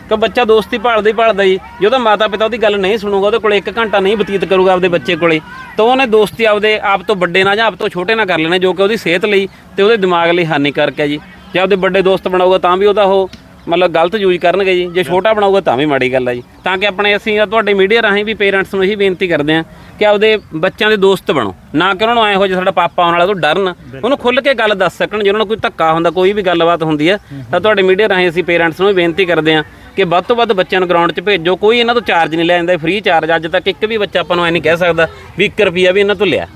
ਕਿ ਬੱਚਾ ਦੋਸਤੀ ਭਾਲਦਾ ਹੀ ਭਾਲਦਾ ਜੀ। ਜਦੋਂ ਮਾਤਾ ਪਿਤਾ ਉਹਦੀ ਗੱਲ ਨਹੀਂ ਸੁਣੂਗਾ, ਉਹਦੇ ਕੋਲੇ 1 ਘੰਟਾ ਨਹੀਂ ਬਤੀਤ ਕਰੂਗਾ ਆਪਦੇ ਬੱਚੇ ਕੋਲੇ, ਤਾਂ ਉਹਨੇ ਦੋਸਤੀ ਆਪਦੇ ਆਪ ਤੋਂ ਵੱਡੇ ਨਾਲ ਜਾਂ ਆਪ ਤੋਂ ਛੋਟੇ ਨਾਲ ਕਰ ਲੈਣੇ, ਜੋ ਕਿ ਉਹਦੀ ਸਿਹਤ ਲਈ ਤੇ ਉਹਦੇ ਦਿਮਾਗ ਲਈ ਹਾਨੀਕਾਰਕ ਹੈ ਜੀ। ਜੇ ਆਪਦੇ ਵੱਡੇ ਦੋਸਤ ਬਣਾਊਗਾ ਤਾਂ ਵੀ ਉਹਦਾ ਉਹ ਮਤਲਬ ਗਲਤ ਯੂਜ਼ ਕਰਨਗੇ ਜੀ। ਜੇ ਛੋਟਾ ਬਣਾਊਗਾ ਤਾਂ ਵੀ ਮਾੜੀ ਗੱਲ ਹੈ ਜੀ। ਤਾਂ ਕਿ ਆਪਣੇ ਅਸੀਂ ਤੁਹਾਡੇ ਮੀਡੀਆ ਰਾਹੀਂ ਵੀ ਪੇਰੈਂਟਸ ਨੂੰ ਇਹੀ ਬੇਨਤੀ ਕਰਦੇ ਹਾਂ ਕਿ ਆਪਦੇ ਬੱਚਿਆਂ ਦੇ ਦੋਸਤ ਬਣੋ। ਨਾ ਕਿ ਉਹਨਾਂ ਨੂੰ ਐ ਹੋ ਜੇ ਸਾਡਾ ਪਾਪਾ ਆਉਣ ਵਾਲਾ ਤੋਂ ਡਰਨ। ਉਹਨੂੰ ਖੁੱਲ ਕੇ ਗੱਲ ਦੱਸ ਸਕਣ ਜੇ ਉਹਨਾਂ ਨੂੰ ਕੋਈ ਧੱਕਾ ਹੁੰਦਾ, ਕੋਈ ਵੀ ਗੱਲਬਾਤ ਹੁੰਦੀ ਹੈ, ਤਾਂ ਤੁਹਾਡੇ ਮੀਡੀਆ ਰਾਹੀਂ ਅਸੀਂ ਪੇਰੈਂਟਸ ਨੂੰ ਵੀ ਬੇਨਤੀ ਕਰਦੇ ਹਾਂ ਕਿ ਵੱਧ ਤੋਂ ਵੱਧ ਬੱਚਿਆਂ ਨੂੰ ਗਰਾਊਂਡ 'ਚ ਭੇਜੋ ਕੋਈ ਇਹਨਾਂ ਤੋਂ ਚਾਰਜ ਨਹੀਂ ਲੈ ਜਾਂਦਾ ਫ੍ਰੀ ਚਾਰਜ ਅੱਜ ਤੱਕ ਇੱਕ ਵੀ ਬੱਚਾ ਆਪਾਂ ਨੂੰ ਐ ਨਹੀਂ ਕਹਿ ਸਕਦਾ ਵੀ 1 ਰੁਪਿਆ ਵੀ ਇਹਨਾਂ ਤੋਂ ਲਿਆ।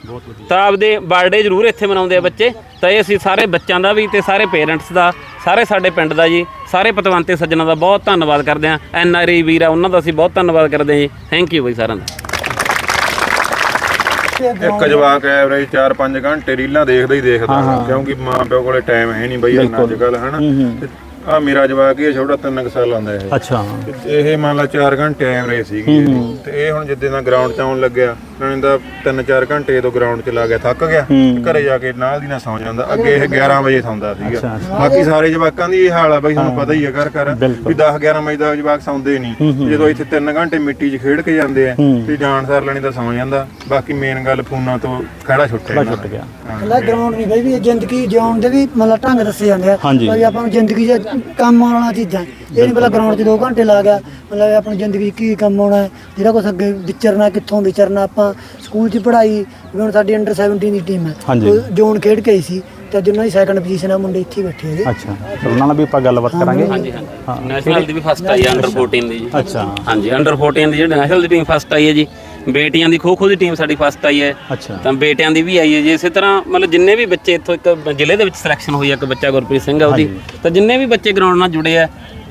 ਤਾਂ ਆਪਦੇ ਬਰਥਡੇ ਜ਼ਰੂਰ ਇੱਥੇ ਮਨਾਉਂਦੇ ਆ ਬੱਚੇ। ਤਾਂ ਇਹ ਅਸੀਂ ਸਾਰੇ ਬੱਚਿਆਂ ਦਾ ਵੀ ਤੇ ਸਾਰੇ ਪੇਰੈਂਟਸ ਦਾ ਸਾਰੇ ਸਾਡੇ ਪਿੰਡ ਦਾ ਜੀ ਸਾਰੇ ਪਤਵੰਤੇ ਸੱਜਣਾ ਦਾ ਬਹੁਤ ਧੰਨਵਾਦ ਕਰਦੇ ਹਾਂ। ਐਨ ਆਰ ਆਈ ਵੀਰ ਆ ਉਹਨਾਂ ਦਾ ਅਸੀਂ ਬਹੁਤ ਧੰਨਵਾਦ ਕਰਦੇ ਹਾਂ ਜੀ। ਥੈਂਕ ਯੂ ਬਈ ਸਾਰਿਆਂ ਦਾ। ਇੱਕ ਜਵਾਕ ਐਵਰੇਜ 4-5 ਘੰਟੇ ਰੀਲਾਂ ਦੇਖਦਾ ਹੀ ਦੇਖਦਾ ਕਿਉਂਕਿ ਮਾਂ ਪਿਓ ਕੋਲੇ ਟਾਈਮ ਹੈ ਨਹੀਂ ਬਈ ਇੰਨਾ ਅੱਜ ਕੱਲ ਹਨਾ? ਆ ਮੇਰਾ ਜਵਾਕ ਹੀ ਆ, ਛੋਟਾ 3 ਕੁ ਸਾਲਾਂ ਦਾ ਇਹ। ਅੱਛਾ। ਇਹ ਮੰਨ ਲਾ 4 ਘੰਟੇ ਐਵਰੇਜ ਸੀਗੀ ਇਹਦੀ। ਤੇ ਇਹ ਹੁਣ ਜਿੱਦੇ ਦਾ ਗਰਾਊਂਡ 'ਚ ਆਉਣ ਲੱਗਿਆ ਇਹਨਾਂ ਦਾ 3-4 ਘੰਟੇ ਤੋਂ ਗਰਾਊਂਡ 'ਚ ਲਾ ਗਿਆ ਥੱਕ ਗਿਆ। ਤੇ ਘਰੇ ਜਾ ਕੇ ਨਾਲ ਦੀ ਨਾਲ ਸੌਂ ਜਾਂਦਾ। ਅੱਗੇ ਇਹ 11 ਵਜੇ ਸੌਂਦਾ ਸੀਗਾ। ਬਾਕੀ ਸਾਰੇ ਜਵਾਕਾਂ ਦੀ ਇਹ ਹਾਲ ਆ ਬਈ ਤੁਹਾਨੂੰ ਪਤਾ ਹੀ ਆ ਘਰ ਘਰ ਵੀ 10-11 ਵਜੇ ਦਾ ਜਵਾਕ ਸੌਂਦੇ ਨਹੀਂ। ਜਦੋਂ ਇੱਥੇ 3 ਘੰਟੇ ਮਿੱਟੀ 'ਚ ਖੇਡ ਕੇ ਜਾਂਦੇ ਆ ਤੇ ਜਾਣ ਸਾਰ ਲੈਣੀ ਤਾਂ ਸੌਂ ਜਾਂਦਾ। ਬਾਕੀ ਮੇਨ ਗੱਲ ਫੋਨਾਂ ਤੋਂ ਖੜਾ ਛੁੱਟਿਆ ਇਹਨਾਂ ਛੁੱਟ ਦਾ। ਗਿਆ ਕੱਲਾ ਗਰਾਊਂਡ ਨਹੀਂ ਬਈ ਵੀ ਇਹ ਜ਼ਿੰਦਗੀ ਜਿਉਣ ਦੇ ਵੀ ਮਤਲਬ ਢੰਗ ਦੱਸੇ ਜਾਂਦੇ ਆ। ਹਾਂਜੀ। ਬਈ ਆਪਾਂ ਨੂੰ ਜ਼ਿੰਦਗੀ 'ਚ ਕੰਮ ਆਉਣ ਵਾਲੀਆਂ ਚੀਜ਼ਾਂ। ਇਹ ਨਹੀਂ ਪਹਿਲਾਂ ਗਰਾਊਂਡ 'ਚ 2 ਘੰਟੇ ਲਾ ਗਿਆ ਮਤਲਬ ਆਪਣੀ ਜ਼ਿੰਦਗੀ 'ਚ ਕੀ ਕੰਮ ਆਉਣਾ ਹੈ ਜਿਹੜਾ ਕੁਛ ਅੱਗੇ ਵਿਚਰਨਾ ਕਿੱਥੋਂ ਵਿਚਰਨਾ ਆਪਾਂ ਸਕੂਲ 'ਚ ਪੜ੍ਹਾਈ ਵੀ ਹੁਣ ਸਾਡੀ ਅੰਡਰ 17 ਦੀ ਟੀਮ ਹੈ। ਹਾਂਜੀ। ਉਹ ਜ਼ੋਨ ਖੇਡ ਕੇ ਆਈ ਸੀ ਤੇ ਜਿੰਨਾਂ ਦੀ ਸੈਕੰਡ ਪੋਜੀਸ਼ਨ ਆ ਮੁੰਡੇ ਇੱਥੇ ਹੀ ਬੈਠੇ ਹੈਗੇ। ਅੱਛਾ ਉਹਨਾਂ ਨਾਲ ਵੀ ਆਪਾਂ ਗੱਲਬਾਤ ਕਰਾਂਗੇ? ਹਾਂਜੀ। ਹਾਂਜੀ ਨੈਸ਼ਨਲ ਦੀ ਵੀ ਫਸਟ ਆਈ ਹੈ ਅੰਡਰ 14 ਦੀ ਜੀ। ਅੱਛਾ। ਹਾਂਜੀ ਅੰਡਰ 14 ਦੀ ਜਿਹੜੀ ਨੈਸ਼ਨਲ ਦੀ ਟੀਮ ਫਸਟ ਆਈ ਹੈ ਜੀ। ਬੇਟੀਆਂ ਦੀ ਖੋ ਖੋ ਦੀ ਟੀਮ ਸਾਡੀ ਫਸਟ ਆਈ ਹੈ। ਅੱਛਾ। ਤਾਂ ਬੇਟਿਆਂ ਦੀ ਵੀ ਆਈ ਹੈ ਜੀ। ਇਸੇ ਤਰ੍ਹਾਂ ਮਤਲਬ ਜਿੰਨੇ ਵੀ ਬੱਚੇ ਇੱਥੋਂ ਇੱਕ ਜ਼ਿਲ੍ਹੇ ਦੇ ਵਿੱਚ ਸਿਲੈਕਸ਼ਨ ਹੋਈ ਹੈ ਇੱਕ ਬੱਚਾ ਗੁਰਪ੍ਰੀਤ ਸਿੰਘ ਆ ਉਹਦੀ ਤਾਂ ਜਿੰਨੇ ਵੀ ਬੱਚੇ ਗਰਾਊਂਡ ਨਾਲ ਜੁੜੇ ਆ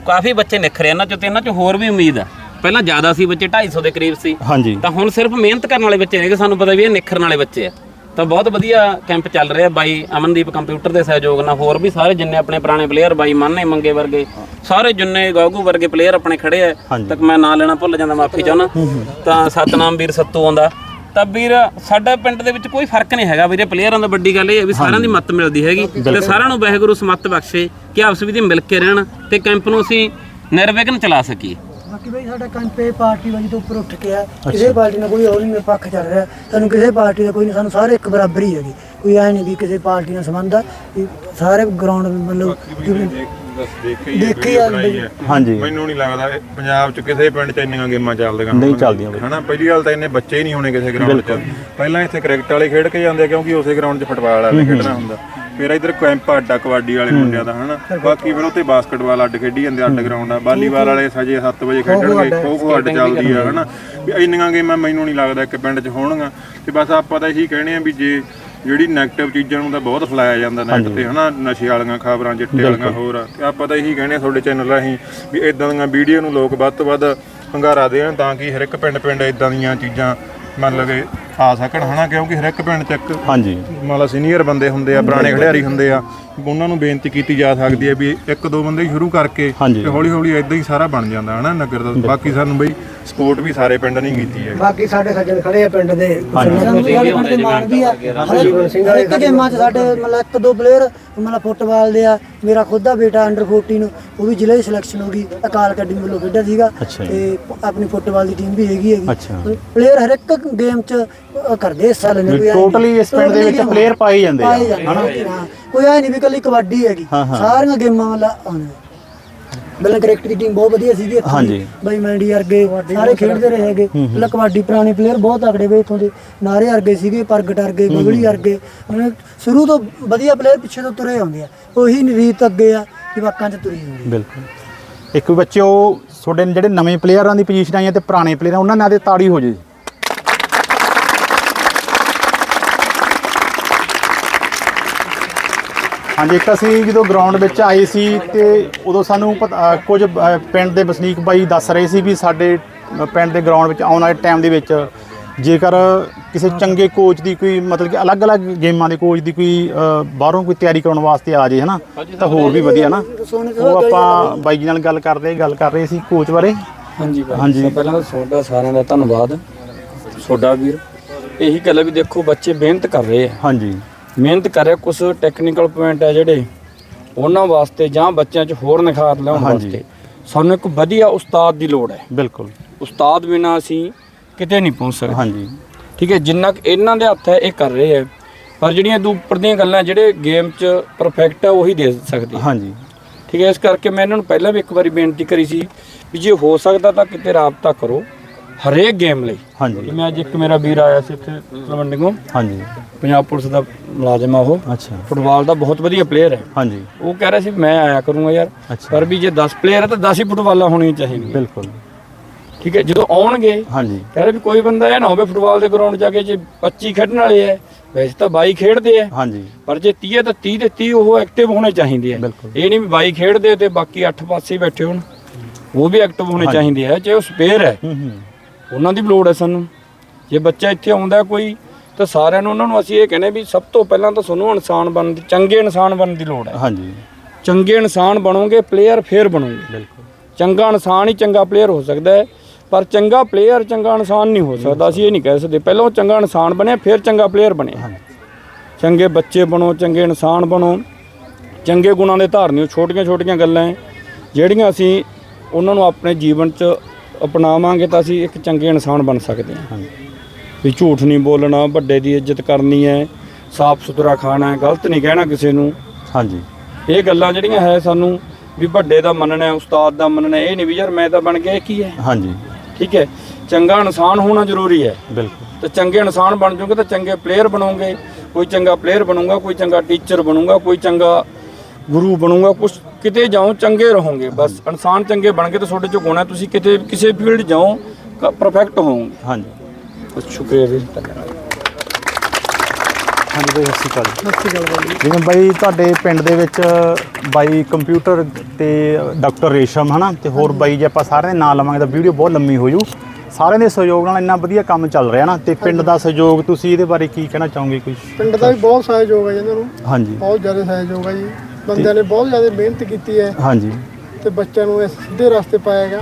ਕਾਫੀ ਬੱਚੇ ਨਿਖਰੇ ਇਹਨਾਂ ਚੋਂ ਤੇ ਇਹਨਾਂ ਚੋਂ ਹੋਰ ਵੀ ਉਮੀਦ ਆ। ਪਹਿਲਾਂ ਜ਼ਿਆਦਾ ਸੀ ਬੱਚੇ 250 ਦੇ ਕਰੀਬ ਸੀ। ਹਾਂਜੀ। ਤਾਂ ਹੁਣ ਸਿਰਫ ਮਿਹਨਤ ਕਰਨ ਵਾਲੇ ਬੱਚੇ ਨੇਗੇ ਸਾਨੂੰ ਪਤਾ ਵੀ ਇਹ ਨਿਖਰਨ ਵਾਲੇ ਬੱਚੇ ਆ। ਤਾਂ ਬਹੁਤ ਵਧੀਆ ਕੈਂਪ ਚੱਲ ਰਿਹਾ ਬਾਈ ਅਮਨਦੀਪ ਕੰਪਿਊਟਰ ਦੇ ਸਹਿਯੋਗ ਨਾਲ। ਹੋਰ ਵੀ ਸਾਰੇ ਜਿੰਨੇ ਆਪਣੇ ਪੁਰਾਣੇ ਪਲੇਅਰ ਬਾਈ ਮਾਨੇ ਮੰਗੇ ਵਰਗੇ ਸਾਰੇ ਜਿੰਨੇ ਗਾਗੂ ਵਰਗੇ ਪਲੇਅਰ ਆਪਣੇ ਖੜੇ ਆ। ਤੱਕ ਮੈਂ ਨਾਂ ਲੈਣਾ ਭੁੱਲ ਜਾਂਦਾ ਮਾਫੀ ਚਾਹੁੰਦਾ। ਤਾਂ ਸਤਨਾਮ ਵੀਰ ਸੱਤੂ ਆਉਂਦਾ। ਤਾਂ ਵੀਰ ਸਾਡਾ ਪਿੰਡ ਦੇ ਵਿੱਚ ਕੋਈ ਫ਼ਰਕ ਨਹੀਂ ਹੈਗਾ ਵੀਰੇ ਪਲੇਅਰਾਂ ਦਾ ਵੱਡੀ ਗੱਲ ਇਹ ਹੈ ਵੀ ਸਾਰਿਆਂ ਦੀ ਮੱਤ ਮਿਲਦੀ ਹੈਗੀ ਤੇ ਸਾਰਿਆਂ ਨੂੰ ਵਾਹਿਗੁਰੂ ਸਮੱਤ ਬਖਸ਼ੇ ਕਿ ਆਪਸ ਵਿੱਚ ਮਿਲ ਕੇ ਰਹਿਣ ਤੇ ਕੈਂਪ ਨੂੰ ਅਸੀਂ ਨਿਰਵਿਘਨ ਚਲਾ ਸਕੀਏ। ਬਾਕੀ ਬਈ ਸਾਡਾ ਕੰਪੇ ਪਾਰਟੀ ਵਜੀ ਤੋਂ ਉੱਪਰ ਉੱਠ ਕੇ ਆ। ਕਿਸੇ ਪਾਰਟੀ ਨਾਲ ਕੋਈ ਹੋਰ ਨਹੀਂ ਪੱਖ ਚੱਲ ਰਿਹਾ। ਸਾਨੂੰ ਕਿਸੇ ਪਾਰਟੀ ਦਾ ਕੋਈ ਨਹੀਂ ਸਾਨੂੰ ਸਾਰੇ ਇੱਕ ਬਰਾਬਰ ਹੀ ਹੈਗੇ। ਕੋਈ ਐ ਨਹੀਂ ਵੀ ਕਿਸੇ ਪਾਰਟੀ ਨਾਲ ਸੰਬੰਧ ਆ। ਵੀ ਸਾਰੇ ਗਰਾਊਂਡ ਮਤਲਬ ਦੇਖੀ ਹਾਂਜੀ। ਮੈਨੂੰ ਨਹੀਂ ਲੱਗਦਾ ਪੰਜਾਬ 'ਚ ਕਿਸੇ ਪਿੰਡ 'ਚ ਇੰਨੀਆਂ ਗੇਮਾਂ ਚੱਲਦੀਆਂ ਨਹੀਂ। ਚੱਲਦੀਆਂ ਬਈ। ਹਨਾ ਪਹਿਲੀ ਗੱਲ ਤਾਂ ਇੰਨੇ ਬੱਚੇ ਹੀ ਨਹੀਂ ਹੋਣੇ ਕਿਸੇ ਗਰਾਊਂਡ 'ਚ। ਪਹਿਲਾਂ ਇੱਥੇ ਕ੍ਰਿਕਟ ਵਾਲੇ ਖੇਡ ਕੇ ਜਾਂਦੇ ਕਿਉਂਕਿ ਉਸੇ ਗਰਾਊਂਡ 'ਚ ਫੁੱਟਬਾਲ ਵਾਲੇ ਖੇਡਣਾ ਹੁੰਦਾ। ਫਿਰ ਇਧਰ ਕੈਂਪ ਅੱਡਾ ਕਬੱਡੀ ਵਾਲੇ ਮੁੰਡਿਆਂ ਦਾ ਹਨਾ? ਬਾਕੀ ਫਿਰ ਉੱਥੇ ਬਾਸਕਟਬਾਲ ਅੱਡ ਖੇਡੀ ਜਾਂਦੇ ਆ, ਅੱਡ ਗਰਾਊਂਡ ਆ। ਵਾਲੀਬਾਲ ਵਾਲੇ ਸਜੇ 7 ਵਜੇ ਖੇਡਣਗੇ ਖੋ ਖੋ ਅੱਡ ਚੱਲਦੀ ਆ ਹਨਾ? ਵੀ ਇੰਨੀਆਂ ਗੇਮਾਂ ਮੈਨੂੰ ਨਹੀਂ ਲੱਗਦਾ ਇੱਕ ਪਿੰਡ 'ਚ ਹੋਣਗੀਆਂ। ਤੇ ਬਸ ਆਪਾਂ ਤਾਂ ਇਹੀ ਕਹਿਣੇ ਆ ਵੀ ਜੇ ਜਿਹੜੀ 네ਗੇਟਿਵ ਚੀਜ਼ਾਂ ਨੂੰ ਤਾਂ ਬਹੁਤ ਫੈਲਾਇਆ ਜਾਂਦਾ ਨੈਟ ਤੇ ਹਨਾ? ਨਸ਼ੇ ਵਾਲੀਆਂ ਖਬਰਾਂ ਚਿੱਟੇ ਵਾਲੀਆਂ ਹੋਰ। ਆ। ਤੇ ਆਪਾਂ ਤਾਂ ਇਹੀ ਕਹਿੰਦੇ ਆ ਤੁਹਾਡੇ ਚੈਨਲ ਰਾਹੀਂ ਵੀ ਇਦਾਂ ਦੀਆਂ ਵੀਡੀਓ ਨੂੰ ਲੋਕ ਵੱਧ ਤੋਂ ਵੱਧ ਹੰਗਾਰਾ ਦੇਣ ਤਾਂ ਕਿ ਹਰ ਇੱਕ ਪਿੰਡ ਪਿੰਡ ਇਦਾਂ ਦੀਆਂ ਚੀਜ਼ਾਂ ਮੰਨ ਲਵੇ ਆ ਸਕਣ ਹਨਾ? ਕਿਉਂਕਿ ਹਰ ਇੱਕ ਪਿੰਡ ਚ ਇੱਕ ਹਾਂਜੀ। ਮੰਨ ਲਾ ਸੀਨੀਅਰ ਬੰਦੇ ਹੁੰਦੇ ਆ ਪੁਰਾਣੇ ਖਿਡਾਰੀ ਹੁੰਦੇ ਆ। ਉਹਨਾਂ ਨੂੰ ਬੇਨਤੀ ਕੀਤੀ ਜਾ ਸਕਦੀ ਹੈ ਵੀ ਇੱਕ ਦੋ ਬੰਦੇ ਹੀ ਸ਼ੁਰੂ ਕਰਕੇ। ਤੇ ਹੌਲੀ ਹੌਲੀ ਇਦਾਂ ਹੀ ਸਾਰਾ ਬਣ ਜਾਂਦਾ ਹਨਾ ਨਗਰ ਦਾ। ਬਾਕੀ ਸਾਨੂੰ ਬਈ ਸਪੋਰਟ ਵੀ ਸਾਰੇ ਪਿੰਡ ਨੇ ਕੀਤੀ ਹੈ। ਬਾਕੀ ਸਾਡੇ ਸੱਜਣ ਖੜੇ ਆ ਪਿੰਡ ਦੇ। ਪਿੰਡ ਦੇ ਮਾਣ ਵੀ ਆ। ਹਰ ਇੱਕ ਗੇਮਾਂ 'ਚ ਸਾਡੇ ਮਤਲਬ ਇੱਕ ਦੋ ਪਲੇਅਰ ਮਤਲਬ ਫੁੱਟਬਾਲ ਦੇ ਆ। ਮੇਰਾ ਖੁਦ ਦਾ ਬੇਟਾ ਅੰਡਰ 14 ਉਹ ਵੀ ਜ਼ਿਲ੍ਹੇ ਦੀ ਸਿਲੈਕਸ਼ਨ ਹੋ ਗਈ। ਅਕਾਲ ਅਕੈਡਮੀ ਵੱਲੋਂ ਖੇਡਿਆ ਸੀਗਾ। ਤੇ ਆਪਣੀ ਫੁੱਟਬਾਲ ਦੀ ਟੀਮ ਵੀ ਹੈਗੀ ਹੈਗੀ। ਪਲੇਅਰ ਹਰ ਇੱਕ ਗੇਮ 'ਚ ਕਰਦੇ ਹਿੱਸਾ ਲੈਂਦੇ ਕੋਈ ਟੋਟਲੀ ਇਸ ਪਿੰਡ ਦੇ ਵਿੱਚ ਪਲੇਅਰ ਪਾਏ ਜਾਂਦੇ ਆ। ਪਾਏ ਜਾਂਦੇ ਹਾਂ। ਕੋਈ ਐ ਨਹੀਂ ਵੀ ਕੱਲੀ ਕਬੱਡੀ ਹੈਗੀ। ਸਾਰੀਆਂ ਗੇਮਾਂ ਮਤਲਬ ਆਉਣੇ। ਪਹਿਲਾਂ ਕ੍ਰਿਕਟ ਦੀ ਟੀਮ ਬਹੁਤ ਵਧੀਆ ਸੀਗੀ। ਹਾਂਜੀ। ਬਾਈ ਮੰਡੀ ਵਰਗੇ ਸਾਰੇ ਖੇਡਦੇ ਰਹੇ ਹੈਗੇ। ਪਹਿਲਾਂ ਕਬੱਡੀ ਪੁਰਾਣੇ ਪਲੇਅਰ ਬਹੁਤ ਤਕੜੇ ਵੇ ਇੱਥੋਂ ਦੇ। ਨਾਰੇ ਵਰਗੇ ਸੀਗੇ ਪ੍ਰਗਟ ਵਰਗੇ ਬਬਲੀ ਵਰਗੇ। ਉਹਨੇ ਸ਼ੁਰੂ ਤੋਂ ਵਧੀਆ ਪਲੇਅਰ ਪਿੱਛੇ ਤੋਂ ਤੁਰੇ ਆਉਂਦੇ ਆ। ਉਹੀ ਰੀਤ ਅੱਗੇ ਆ ਕਿ ਵਾਕਾਂ 'ਚ ਤੁਰੀ ਹੁੰਦੀ ਬਿਲਕੁਲ। ਇੱਕ ਬੱਚਿਓ ਤੁਹਾਡੇ ਜਿਹੜੇ ਨਵੇਂ ਪਲੇਅਰਾਂ ਦੀ ਪੋਜੀਸ਼ਨ ਆਈਆਂ ਤੇ ਪੁਰਾਣੇ ਪਲੇਅਰਾਂ ਉਹਨਾਂ ਨਾਲ ਤੇ ਤਾੜੀ ਹੋ ਜੇ। ਹਾਂਜੀ ਇੱਕ ਅਸੀਂ ਜਦੋਂ ਗਰਾਊਂਡ ਵਿੱਚ ਆਏ ਸੀ ਤੇ ਉਦੋਂ ਸਾਨੂੰ ਪਤਾ- ਅ, ਕੁਝ ਅ, ਪਿੰਡ ਦੇ ਵਸਨੀਕ ਬਾਈ ਦੱਸ ਰਹੇ ਸੀ ਵੀ ਸਾਡੇ ਪਿੰਡ ਦੇ ਗਰਾਊਂਡ ਵਿੱਚ ਆਉਣ ਵਾਲੇ ਟਾਈਮ ਦੇ ਵਿੱਚ ਜੇਕਰ ਕਿਸੇ ਚੰਗੇ ਕੋਚ ਦੀ ਕੋਈ ਮਤਲਬ ਕਿ ਅਲੱਗ-ਅਲੱਗ ਗੇਮਾਂ ਦੇ ਕੋਚ ਦੀ ਕੋਈ ਅ, ਬਾਹਰੋਂ ਕੋਈ ਤਿਆਰੀ ਕਰਾਉਣ ਵਾਸਤੇ ਆ ਜੇ ਹਨਾ ਤਾਂ ਹੋਰ ਵੀ ਵਧੀਆ ਨਾ। ਉਹ ਆਪਾਂ ਬਾਈ ਜੀ ਨਾਲ ਗੱਲ ਕਰਦੇ ਗੱਲ ਕਰ ਰਹੇ ਸੀ ਕੋਚ ਬਾਰੇ। ਹਾਂਜੀ ਭਾਈ ਹਾਂਜੀ। ਸਭ ਪਹਿਲਾਂ ਤਾਂ ਤੁਹਾਡਾ ਸਾਰਿਆਂ ਦਾ ਧੰਨਵਾਦ। ਤੁਹਾਡਾ ਵੀਰ ਇਹੀ ਗੱਲ ਹੈ ਵੀ ਦੇਖੋ ਬੱਚੇ ਮਿਹਨਤ ਕਰ ਰਹੇ ਆ। ਹਾਂਜੀ। ਮਿਹਨਤ ਕਰ ਰਹੇ ਕੁਝ ਟੈਕਨੀਕਲ ਪੁਆਇੰਟ ਆ ਜਿਹੜੇ ਉਹਨਾਂ ਵਾਸਤੇ ਜਾਂ ਬੱਚਿਆਂ 'ਚ ਹੋਰ ਨਿਖਾਰ ਲਿਆਉਣ। ਵਾਸਤੇ। ਸਾਨੂੰ ਇੱਕ ਵਧੀਆ ਉਸਤਾਦ ਦੀ ਲੋੜ ਹੈ। ਬਿਲਕੁਲ। ਉਸਤਾਦ ਬਿਨਾ ਅਸੀਂ ਕਿਤੇ ਨਹੀਂ ਪਹੁੰਚ ਸਕਦੇ। ਹਾਂਜੀ। ਠੀਕ ਹੈ ਜਿੰਨਾ ਕੁ ਇਹਨਾਂ ਦੇ ਹੱਥ ਹੈ ਇਹ ਕਰ ਰਹੇ ਹੈ। ਪਰ ਜਿਹੜੀਆਂ ਦੂ ਉੱਪਰ ਦੀਆਂ ਗੱਲਾਂ ਜਿਹੜੇ ਗੇਮ 'ਚ ਪਰਫੈਕਟ ਹੈ ਉਹੀ ਦੇ ਸਕਦੇ। ਹਾਂਜੀ। ਠੀਕ ਹੈ ਇਸ ਕਰਕੇ ਮੈਂ ਇਹਨਾਂ ਨੂੰ ਪਹਿਲਾਂ ਵੀ ਇੱਕ ਵਾਰੀ ਬੇਨਤੀ ਕਰੀ ਸੀ ਵੀ ਜੇ ਹੋ ਸਕਦਾ ਤਾਂ ਕਿਤੇ ਰਾਬਤਾ ਕਰੋ। ਹਰੇਕ ਗੇਮ ਲਈ। ਹਾਂਜੀ। ਜਿਵੇਂ ਅੱਜ ਇੱਕ ਮੇਰਾ ਵੀਰ ਆਇਆ ਸੀ ਇੱਥੇ ਤਲਵੰਡੀੋਂ ਹਾਂਜੀ। ਪੰਜਾਬ ਪੁਲਿਸ ਦਾ ਮੁਲਾਜ਼ਮ ਆ ਉਹ। ਅੱਛਾ। ਫੁੱਟਬਾਲ ਦਾ ਬਹੁਤ ਵਧੀਆ ਪਲੇਅਰ ਹੈ। ਹਾਂਜੀ। ਉਹ ਕਹਿ ਰਿਹਾ ਸੀ ਮੈਂ ਆਇਆ ਕਰੂੰਗਾ ਯਾਰ। ਪਰ ਵੀ ਜੇ 10 ਪਲੇਅਰ ਹੈ ਤਾਂ 10 ਹੀ ਫੁੱਟਬਾਲਾਂ ਹੋਣੀਆਂ ਚਾਹੀਦੀਆਂ। ਬਿਲਕੁਲ। ਠੀਕ ਹੈ ਜਦੋਂ ਆਉਣਗੇ ਹਾਂਜੀ। ਕਹਿ ਰਹੇ ਵੀ ਕੋਈ ਬੰਦਾ ਇਹ ਨਾ ਹੋਵੇ ਫੁੱਟਬਾਲ ਦੇ ਗਰਾਊਂਡ ਜਾ ਕੇ ਜੇ 25 ਖੇਡਣ ਵਾਲੇ ਐ ਵੈਸੇ ਤਾਂ 22 ਖੇਡਦੇ ਐ ਹਾਂਜੀ। ਪਰ ਜੇ 30 ਹੈ ਤਾਂ 30 ਤੇ 30 ਉਹ ਐਕਟਿਵ ਹੋਣੇ ਚਾਹੀਦੇ ਐ। ਇਹ ਨਹੀਂ ਵੀ 22 ਖੇਡਦੇ ਤੇ ਬਾਕੀ 8 ਪਾਸੇ ਬੈਠੇ ਹੋਣ। ਉਹ ਵੀ ਐਕਟਿਵ ਹੋਣੇ ਚਾਹੀਦੇ ਐ ਚਾਹੇ ਉਹ ਸਪੇਅਰ ਹੂੰ। ਉਹਨਾਂ ਦੀ ਵੀ ਲੋੜ ਹੈ ਸਾਨੂੰ। ਜੇ ਬੱਚਾ ਇੱਥੇ ਆਉਂਦਾ ਕੋਈ ਤਾਂ ਸਾਰਿਆਂ ਨੂੰ ਉਹਨਾਂ ਨੂੰ ਅਸੀਂ ਇਹ ਕਹਿੰਦੇ ਵੀ ਸਭ ਤੋਂ ਪਹਿਲਾਂ ਤਾਂ ਤੁਹਾਨੂੰ ਇਨਸਾਨ ਬਣਨ ਦੀ ਚੰਗੇ ਇਨਸਾਨ ਬਣਨ ਦੀ ਲੋੜ ਹੈ। ਹਾਂਜੀ। ਚੰਗੇ ਇਨਸਾਨ ਬਣੋਗੇ ਪਲੇਅਰ ਫੇਰ ਬਣੋਗੇ। ਬਿਲਕੁਲ। ਚੰਗਾ ਇਨਸਾਨ ਹੀ ਚੰਗਾ ਪਲੇਅਰ ਹੋ ਸਕਦਾ ਹੈ ਪਰ ਚੰਗਾ ਪਲੇਅਰ ਚੰਗਾ ਇਨਸਾਨ ਨਹੀਂ ਹੋ ਸਕਦਾ। ਅਸੀਂ ਇਹ ਨਹੀਂ ਕਹਿ ਸਕਦੇ ਪਹਿਲਾਂ ਚੰਗਾ ਇਨਸਾਨ ਬਣਿਆ ਫਿਰ ਚੰਗਾ ਪਲੇਅਰ ਬਣਿਆ ਚੰਗੇ ਬੱਚੇ ਬਣੋ ਚੰਗੇ ਇਨਸਾਨ ਬਣੋ। ਚੰਗੇ ਗੁਣਾਂ ਦੇ ਧਾਰਨੀਓ ਛੋਟੀਆਂ ਛੋਟੀਆਂ ਗੱਲਾਂ ਜਿਹੜੀਆਂ ਅਸੀਂ ਉਹਨਾਂ ਨੂੰ ਆਪਣੇ ਜੀਵਨ 'ਚ ਅਪਣਾਵਾਂਗੇ ਤਾਂ ਅਸੀਂ ਇੱਕ ਚੰਗੇ ਇਨਸਾਨ ਬਣ ਸਕਦੇ ਹਾਂ। ਵੀ ਝੂਠ ਨਹੀਂ ਬੋਲਣਾ ਵੱਡੇ ਦੀ ਇੱਜ਼ਤ ਕਰਨੀ ਹੈ ਸਾਫ਼ ਸੁਥਰਾ ਖਾਣਾ ਹੈ ਗਲਤ ਨਹੀਂ ਕਹਿਣਾ ਕਿਸੇ ਨੂੰ। ਹਾਂਜੀ। ਇਹ ਗੱਲਾਂ ਜਿਹੜੀਆਂ ਹੈ ਸਾਨੂੰ ਵੀ ਵੱਡੇ ਦਾ ਮੰਨਣਾ ਹੈ ਉਸਤਾਦ ਦਾ ਮੰਨਣਾ ਇਹ ਨਹੀਂ ਵੀ ਯਾਰ ਮੈਂ ਤਾਂ ਬਣ ਗਿਆ ਇਹ ਕੀ ਹੈ? ਹਾਂਜੀ। ਠੀਕ ਹੈ। ਚੰਗਾ ਇਨਸਾਨ ਹੋਣਾ ਜ਼ਰੂਰੀ ਹੈ। ਬਿਲਕੁਲ। ਤੇ ਚੰਗੇ ਇਨਸਾਨ ਬਣ ਜਾਓਗੇ ਤਾਂ ਚੰਗੇ ਪਲੇਅਰ ਬਣੋਗੇ। ਕੋਈ ਚੰਗਾ ਪਲੇਅਰ ਬਣੂਗਾ ਕੋਈ ਚੰਗਾ ਟੀਚਰ ਬਣੂਗਾ ਕੋਈ ਚੰਗਾ ਗੁਰੂ ਬਣੂਗਾ ਕੁਝ ਕਿਤੇ ਜਾਓ ਚੰਗੇ ਰਹੋਗੇ ਬਸ ਇਨਸਾਨ ਚੰਗੇ ਬਣ ਕੇ ਤਾਂ ਤੁਹਾਡੇ ਚ ਗੁਣ ਤੁਸੀਂ ਕਿਤੇ ਕਿਸੇ ਫੀਲਡ ਜਾਓ ਪਰਫੈਕਟ ਹੋਵੋਗੇ। ਹਾਂਜੀ। ਬਸ ਸ਼ੁਕਰੀਆ ਧੰਨਵਾਦ। ਹਾਂਜੀ ਬਾਈ ਸਤਿ ਸ਼੍ਰੀ ਅਕਾਲ। ਜਿਵੇਂ ਬਾਈ ਤੁਹਾਡੇ ਪਿੰਡ ਦੇ ਵਿੱਚ ਬਾਈ ਕੰਪਿਊਟਰ ਤੇ ਡਾਕਟਰ ਰੇਸ਼ਮ ਹਨਾ? ਤੇ ਹੋਰ ਬਾਈ ਜੇ ਆਪਾਂ ਸਾਰਿਆਂ ਦੇ ਨਾਂ ਲਵਾਂਗੇ ਤਾਂ ਵੀਡੀਓ ਬਹੁਤ ਲੰਮੀ ਹੋ ਜੂ। ਸਾਰਿਆਂ ਦੇ ਸਹਿਯੋਗ ਨਾਲ ਇੰਨਾ ਵਧੀਆ ਕੰਮ ਚੱਲ ਰਿਹਾ ਨਾ ਤੇ ਪਿੰਡ ਦਾ ਸਹਿਯੋਗ ਤੁਸੀਂ ਇਹਦੇ ਬਾਰੇ ਕੀ ਕਹਿਣਾ ਚਾਹੋਗੇ ਕੁਝ ਪਿੰਡ ਦਾ ਵੀ ਬਹੁਤ ਸਹਿਯੋਗ ਹੈ ਜੀ ਇਹਨਾਂ ਨੂੰ। ਹਾਂਜੀ। ਬਹੁਤ ਜ਼ਿਆਦਾ ਸਹਿਯੋਗ ਹੈ ਜੀ। ਬੰਦਿਆਂ ਨੇ ਬਹੁਤ ਜ਼ਿਆਦਾ ਮਿਹਨਤ ਕੀਤੀ ਹੈ। ਹਾਂਜੀ। ਤੇ ਬੱਚਿਆਂ ਨੂੰ ਇਸ ਸਿੱਧੇ ਰਸਤੇ ਪਾਇਆ ਗਿਆ।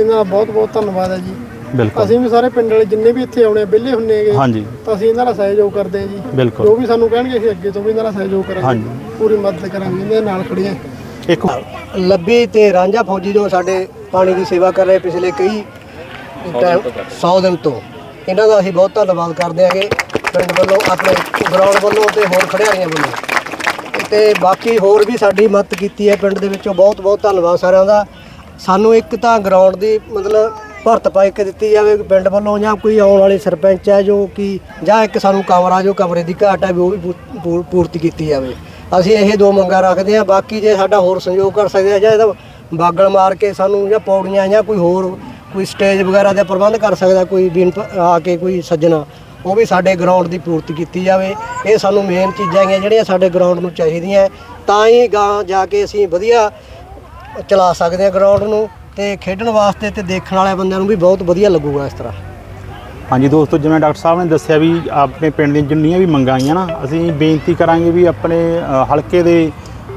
ਇਹਨਾਂ ਦਾ ਬਹੁਤ ਬਹੁਤ ਧੰਨਵਾਦ ਹੈ ਜੀ। ਬਿਲਕੁਲ। ਅਸੀਂ ਵੀ ਸਾਰੇ ਪਿੰਡ ਵਾਲੇ ਜਿੰਨੇ ਵੀ ਇੱਥੇ ਆਉਣੇ ਵਿਹਲੇ ਹੁੰਨੇ ਹੈਗੇ ਹਾਂਜੀ। ਤਾਂ ਅਸੀਂ ਇਹਨਾਂ ਦਾ ਸਹਿਯੋਗ ਕਰਦੇ ਹਾਂ ਜੀ। ਬਿਲਕੁਲ। ਜੋ ਵੀ ਸਾਨੂੰ ਕਹਿਣਗੇ ਅਸੀਂ ਅੱਗੇ ਤੋਂ ਵੀ ਇਹਨਾਂ ਦਾ ਸਹਿਯੋਗ ਕਰਾਂਗੇ। ਹਾਂਜੀ। ਪੂਰੀ ਮਦਦ ਕਰਾਂਗੇ ਇਹਨਾਂ ਦੇ ਨਾਲ ਖੜੇ ਹਾਂ ਇੱਕ ਲੱਭੀ ਤੇ ਰਾਂਝਾ ਫੌਜੀ ਜੋ ਸਾਡੇ ਪਾਣੀ ਦੀ ਸੇਵਾ ਕਰ ਰਹੇ ਪਿਛਲੇ ਕਈ ਟਾਈਮ 100 ਦਿਨ ਤੋਂ। ਇਹਨਾਂ ਦਾ ਅਸੀਂ ਬਹੁਤ ਧੰਨਵਾਦ ਕਰਦੇ ਹਾਂਗੇ। ਪਿੰਡ ਵੱਲੋਂ ਆਪਣੇ ਗਰਾਊਂਡ ਵੱਲੋਂ ਤੇ ਹੋਰ ਖਿਡਾਰੀਆਂ ਵੱਲੋਂ। ਤੇ ਬਾਕੀ ਹੋਰ ਵੀ ਸਾਡੀ ਮਦਦ ਕੀਤੀ ਹੈ ਪਿੰਡ ਦੇ ਵਿੱਚੋਂ ਬਹੁਤ ਬਹੁਤ ਧੰਨਵਾਦ ਸਾਰਿਆਂ ਦਾ। ਸਾਨੂੰ ਇੱਕ ਤਾਂ ਗਰਾਊਂਡ ਦੀ ਮਤਲਬ ਭਰਤ ਪਾਈ ਕੇ ਦਿੱਤੀ ਜਾਵੇ ਪਿੰਡ ਵੱਲੋਂ ਜਾਂ ਕੋਈ ਆਉਣ ਵਾਲੇ ਸਰਪੰਚ ਹੈ ਜੋ ਕਿ ਜਾਂ ਇੱਕ ਸਾਨੂੰ ਕਮਰਾ ਜੋ ਕਮਰੇ ਦੀ ਘਾਟ ਹੈ ਵੀ ਉਹ ਵੀ ਪੂ- ਪੂ- ਪੂਰਤੀ ਕੀਤੀ ਜਾਵੇ। ਅਸੀਂ ਇਹ ਦੋ ਮੰਗਾਂ ਰੱਖਦੇ ਹਾਂ, ਬਾਕੀ ਜੇ ਸਾਡਾ ਹੋਰ ਸਹਿਯੋਗ ਕਰ ਸਕਦੇ ਆ ਜਾਂ ਇਹਦਾ ਬਾਗਲ ਮਾਰ ਕੇ ਸਾਨੂੰ ਜਾਂ ਪੌੜੀਆਂ ਜਾਂ ਕੋਈ ਹੋਰ ਕੋਈ ਸਟੇਜ ਵਗੈਰਾ ਦਾ ਪ੍ਰਬੰਧ ਕਰ ਸਕਦਾ, ਕੋਈ ਬਿਨ ਆ ਕੇ ਕੋਈ ਸੱਜਣਾ। ਉਹ ਵੀ ਸਾਡੇ ਗਰਾਊਂਡ ਦੀ ਪੂਰਤੀ ਕੀਤੀ ਜਾਵੇ। ਇਹ ਸਾਨੂੰ ਮੇਨ ਚੀਜ਼ਾਂ ਹੈਗੀਆਂ ਜਿਹੜੀਆਂ ਸਾਡੇ ਗਰਾਊਂਡ ਨੂੰ ਚਾਹੀਦੀਆਂ। ਤਾਂ ਹੀ ਗਾਂ ਜਾ ਕੇ ਅਸੀਂ ਵਧੀਆ ਚਲਾ ਸਕਦੇ ਹਾਂ ਗਰਾਊਂਡ ਨੂੰ ਤੇ ਖੇਡਣ ਵਾਸਤੇ ਤੇ ਦੇਖਣ ਵਾਲੇ ਬੰਦਿਆਂ ਨੂੰ ਵੀ ਬਹੁਤ ਵਧੀਆ ਲੱਗੂਗਾ ਇਸ ਤਰ੍ਹਾਂ। ਹਾਂਜੀ ਦੋਸਤੋ, ਜਿਵੇਂ ਡਾਕਟਰ ਸਾਹਿਬ ਨੇ ਦੱਸਿਆ ਵੀ ਆਪਣੇ ਪਿੰਡ ਦੀਆਂ ਜਿੰਨੀਆਂ ਵੀ ਮੰਗਾਂ ਆਈਆਂ ਨਾ, ਅਸੀਂ ਬੇਨਤੀ ਕਰਾਂਗੇ ਵੀ ਆਪਣੇ ਹਲਕੇ ਦੇ